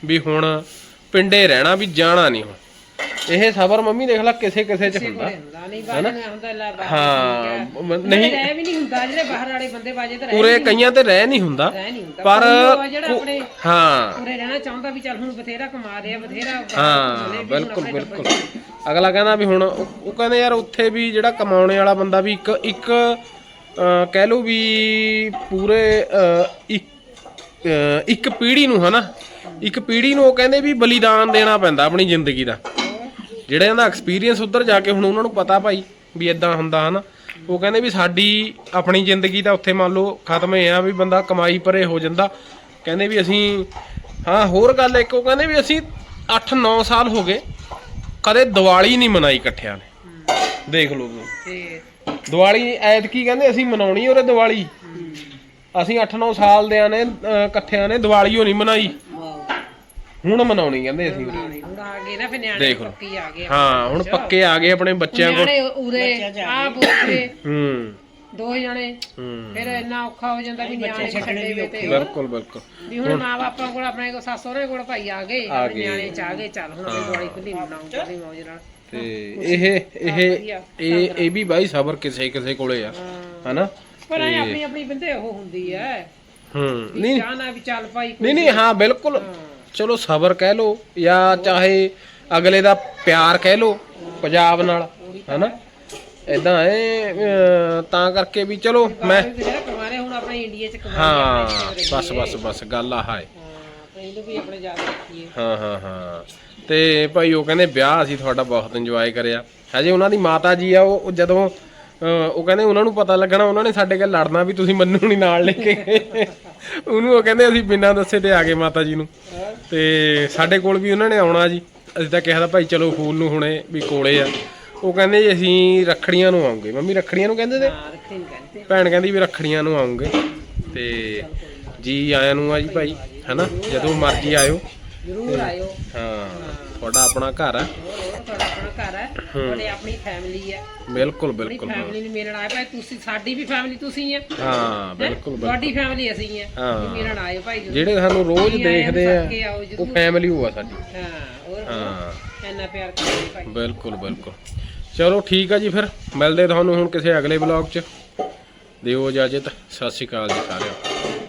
[SPEAKER 1] ਵੀ ਹੁਣ ਪਿੰਡੇ ਰਹਿਣਾ, ਵੀ ਜਾਣਾ ਨਹੀਂ ਹੁਣ। ਇਹ ਸਬਰ ਮੰਮੀ ਦੇਖ ਲੈ ਕਿਸੇ ਕਿਸੇ ਚ ਹੁੰਦਾ।
[SPEAKER 3] ਨਹੀਂ ਲੈ
[SPEAKER 1] ਹਾਂ
[SPEAKER 3] ਨਹੀਂ। ਰਹਿ ਵੀ ਨਹੀਂ ਹੁੰਦਾ ਜਿਹੜੇ ਬਾਹਰ ਵਾਲੇ ਬੰਦੇ ਬਾਜੇ ਤੇ ਰਹਿ
[SPEAKER 1] ਪੂਰੇ ਕਈਆਂ ਤੇ ਰਹਿ ਨਹੀਂ ਹੁੰਦਾ ਪਰ ਹਾਂ।
[SPEAKER 3] ਪੂਰੇ ਰਹਿਣਾ ਚਾਹੁੰਦਾ ਵੀ ਚੱਲ ਹੁਣ ਬਥੇਰਾ ਕਮਾ ਰਿਹਾ ਬਥੇਰਾ ਬਾਹਰ
[SPEAKER 1] ਹਾਂ
[SPEAKER 3] ਚਲੇ ਵੀ ਹੁਣ
[SPEAKER 1] ਬਿਲਕੁਲ ਬਿਲਕੁਲ। ਅਗਲਾ ਕਹਿੰਦਾ ਵੀ ਹੁਣ ਉਹ ਕਹਿੰਦੇ ਯਾਰ ਉੱਥੇ ਵੀ ਜਿਹੜਾ ਕਮਾਉਣੇ ਵਾਲਾ ਬੰਦਾ ਵੀ ਇੱਕ ਇੱਕ ਕਹਿ ਲਓ ਵੀ ਪੂਰੇ ਇੱਕ ਪੀੜ੍ਹੀ ਨੂੰ ਹਨਾ ਇੱਕ ਪੀੜ੍ਹੀ ਨੂੰ ਉਹ ਕਹਿੰਦੇ ਵੀ ਬਲੀਦਾਨ ਦੇਣਾ ਪੈਂਦਾ ਆਪਣੀ ਜ਼ਿੰਦਗੀ ਦਾ। ਜਿਹੜਾ ਇਹਦਾ ਐਕਸਪੀਰੀਅੰਸ ਉੱਧਰ ਜਾ ਕੇ ਹੁਣ ਉਹਨਾਂ ਨੂੰ ਪਤਾ ਭਾਈ ਵੀ ਇਦਾਂ ਹੁੰਦਾ ਹਨਾ? ਉਹ ਕਹਿੰਦੇ ਵੀ ਸਾਡੀ ਆਪਣੀ ਜ਼ਿੰਦਗੀ ਤਾਂ ਉੱਥੇ ਮੰਨ ਲਓ ਖਤਮ ਇਹ ਆ ਵੀ ਬੰਦਾ ਕਮਾਈ ਪਰੇ ਹੋ ਜਾਂਦਾ। ਕਹਿੰਦੇ ਵੀ ਅਸੀਂ ਹਾਂ ਹੋਰ ਗੱਲ ਇੱਕ ਉਹ ਕਹਿੰਦੇ ਵੀ ਅਸੀਂ 8-9 ਸਾਲ ਹੋ ਗਏ ਕਦੇ ਦੀਵਾਲੀ ਨਹੀਂ ਮਨਾਈ ਇਕੱਠਿਆਂ ਨੇ। ਦੇਖ ਲਓ
[SPEAKER 3] ਤੇ
[SPEAKER 1] ਦੀਵਾਲੀ ਐਤਕੀ ਕਹਿੰਦੇ ਅਸੀਂ ਮਨਾਉਣੀ ਉਹਰੇ ਦੀਵਾਲੀ। ਅਸੀਂ 8-9 ਸਾਲ ਦਿਆਂ ਨੇ ਅਹ, ਇਕੱਠਿਆਂ ਨੇ ਦੀਵਾਲੀ ਉਹ ਨਹੀਂ ਮਨਾਈ। ਹੁਣ ਮਨਾਉਣੀ ਕਹਿੰਦੇ ਅਸੀਂ
[SPEAKER 3] ਹੁਣ ਆ ਗਏ ਨਾ ਫਿਰ ਨਿਆਣੇ
[SPEAKER 1] ਦੇਖ ਲਓ।
[SPEAKER 3] ਪੱਕੀ ਆ ਗਏ
[SPEAKER 1] ਹਾਂ ਹੁਣ ਪੱਕੇ ਆ ਗਏ ਆਪਣੇ ਬੱਚਿਆਂ ਕੋਲ।
[SPEAKER 3] ਨਿਆਣੇ ਉਰੇ ਆ ਬੋਲੇ
[SPEAKER 1] ਹੂੰ।
[SPEAKER 3] ਦੋ ਜਣੇ।
[SPEAKER 1] ਹੂੰ।
[SPEAKER 3] ਫਿਰ ਇੰਨਾ ਔਖਾ ਹੋ ਜਾਂਦਾ ਵੀ ਨਿਆਣੇ ਛੱਡੇ ਵੇ ਤੇ
[SPEAKER 1] ਬਿਲਕੁਲ ਬਿਲਕੁਲ।
[SPEAKER 3] ਵੀ ਹੁਣ ਮਾਂ ਬਾਪਾਂ ਕੋਲ ਆਪਣੇ ਕੋਲ ਸੱਸ ਸਹੁਰੇ ਕੋਲ ਭਾਈ ਆ ਗਏ
[SPEAKER 1] ਆ
[SPEAKER 3] ਆਪਣੇ
[SPEAKER 1] ਗਏ।
[SPEAKER 3] ਨਿਆਣੇ ਚ ਆ ਗਏ ਚੱਲ ਹੁਣ ਅਸੀਂ ਦਿਵਾਲੀ ਖੁੱਲੀ ਮੌਜ ਨਾਲ।
[SPEAKER 1] ਤੇ ਇਹ ਇਹ ਇਹ ਇਹ ਵੀ ਬਾਈ ਸਬਰ ਕਿਸੇ ਕਿਸੇ ਕੋਲੇ ਆ ਹਨਾ?
[SPEAKER 3] ਪਰ ਐ ਆਪਣੀ ਆਪਣੀ ਬੰਦੇ ਉਹ ਹੁੰਦੀ ਐ।
[SPEAKER 1] ਹੂੰ
[SPEAKER 3] ਵੀ
[SPEAKER 1] ਨਹੀਂ।
[SPEAKER 3] ਚਾਹਨਾ ਵੀ ਚੱਲ ਭਾਈ ਕੋਈ
[SPEAKER 1] ਨਹੀਂ ਨਹੀਂ ਹਾਂ ਬਿਲਕੁਲ। ਚਲੋ ਸਬਰ ਕਹਿ ਲੋ ਜਾਂ ਚਾਹੇ ਅਗਲੇ ਦਾ ਪਿਆਰ ਕਹਿ ਲੋ ਪੰਜਾਬ ਨਾਲ ਹਨਾ? ਇਦਾਂ ਅਹ, ਤਾਂ ਕਰਕੇ ਵੀ ਚਲੋ ਮੈਂ
[SPEAKER 3] ਜਿਹੜਾ ਕਮਾਰੇ ਹੁਣ ਆਪਣੇ ਇੰਡੀਆ ਚ ਕਮਾਈ
[SPEAKER 1] ਹਾਂ ਬਸ ਬਸ ਬਸ ਗੱਲ ਆਹ ਹੈ।
[SPEAKER 3] ਆਪਣੇ ਇਹਨੂੰ ਵੀ ਆਪਣੇ ਯਾਦ ਰੱਖੀਏ।
[SPEAKER 1] ਹਾਂ ਹਾਂ ਹਾਂ। ਤੇ ਭਾਈ ਉਹ ਕਹਿੰਦੇ ਵਿਆਹ ਅਸੀਂ ਤੁਹਾਡਾ ਬਹੁਤ ਇੰਜੋਏ ਕਰਿਆ। ਹਜੇ ਉਹਨਾਂ ਦੀ ਮਾਤਾ ਜੀ ਆ ਉਹ ਜਦੋਂ ਉਹ ਕਹਿੰਦੇ ਉਹਨਾਂ ਨੂੰ ਪਤਾ ਲੱਗਣਾ ਉਹਨਾਂ ਨੇ ਸਾਡੇ ਕੋਲ ਲੜਨਾ ਵੀ ਤੁਸੀਂ ਮੰਨੂ ਨਹੀਂ ਨਾਲ ਲੈ ਕੇ। ਉਹਨੂੰ ਉਹ ਕਹਿੰਦੇ ਅਸੀਂ ਬਿਨਾਂ ਦੱਸੇ ਤੇ ਆ ਗਏ ਮਾਤਾ ਜੀ ਨੂੰ। ਤੇ ਸਾਡੇ ਕੋਲ ਵੀ ਉਹਨਾਂ ਨੇ ਆਉਣਾ ਜੀ। ਅਸੀਂ ਤਾਂ ਕਿਹਾ ਤਾਂ ਭਾਈ ਚਲੋ ਫੂਲ ਨੂੰ ਹੁਣੇ ਵੀ ਕੋਲੇ ਆ। ਉਹ ਕਹਿੰਦੇ ਜੀ ਅਸੀਂ ਰੱਖੜੀਆਂ ਨੂੰ ਆਉਂਗੇ। ਮੰਮੀ ਰੱਖੜੀਆਂ ਨੂੰ ਕਹਿੰਦੇ ਤੇ? ਭੈਣ ਕਹਿੰਦੀ ਵੀ ਰੱਖੜੀਆਂ ਨੂੰ ਆਉਂਗੇ। ਤੇ ਜੀ ਆਇਆਂ ਨੂੰ ਆ ਜੀ ਭਾਈ ਹਨਾ? ਜਦੋਂ ਮਰਜ਼ੀ ਆਇਓ।
[SPEAKER 3] ਜ਼ਰੂਰ ਆਇਓ।
[SPEAKER 1] ਹਾਂ। ਤੁਹਾਡਾ ਆਪਣਾ ਘਰ
[SPEAKER 3] ਹੋਰ ਹੋਰ ਤੁਹਾਡਾ ਆਪਣਾ ਘਰ ਹੈ ਤੁਹਾਡੀ ਆਪਣੀ ਫੈਮਿਲੀ ਹੈ।
[SPEAKER 1] ਬਿਲਕੁਲ ਬਿਲਕੁਲ
[SPEAKER 3] ਫੈਮਿਲੀ ਨੂੰ ਮਿਲਣ ਆਏ ਭਾਈ ਤੁਸੀਂ ਸਾਡੀ ਵੀ ਫੈਮਿਲੀ ਤੁਸੀਂ ਹੈ।
[SPEAKER 1] ਹਾਂ ਬਿਲਕੁਲ
[SPEAKER 3] ਤੁਹਾਡੀ ਫੈਮਿਲੀ ਅਸੀਂ ਹੈ।
[SPEAKER 1] ਹਾਂ।
[SPEAKER 3] ਮਿਲਣ ਆਏ ਭਾਈ।
[SPEAKER 1] ਜਿਹੜੇ ਸਾਨੂੰ ਰੋਜ਼ ਦੇਖਦੇ ਆ ਉਹ। ਫੈਮਿਲੀ ਹੋਆ ਸਾਡੀ।
[SPEAKER 3] ਹਾਂ ਹੋਰ
[SPEAKER 1] ਹਾਂ।
[SPEAKER 3] ਇੰਨਾ ਪਿਆਰ ਕਰਦੇ ਭਾਈ।
[SPEAKER 1] ਬਿਲਕੁਲ ਬਿਲਕੁਲ। ਚਲੋ ਠੀਕ ਆ ਜੀ ਫਿਰ। ਮਿਲਦੇ ਤੁਹਾਨੂੰ ਹੁਣ ਕਿਸੇ ਅਗਲੇ ਵਲੌਗ 'ਚ। ਦਿਓ ਇਜਾਜ਼ਤ। ਸਤਿ ਸ਼੍ਰੀ ਅਕਾਲ ਜੀ ਸਾਰਿਆਂ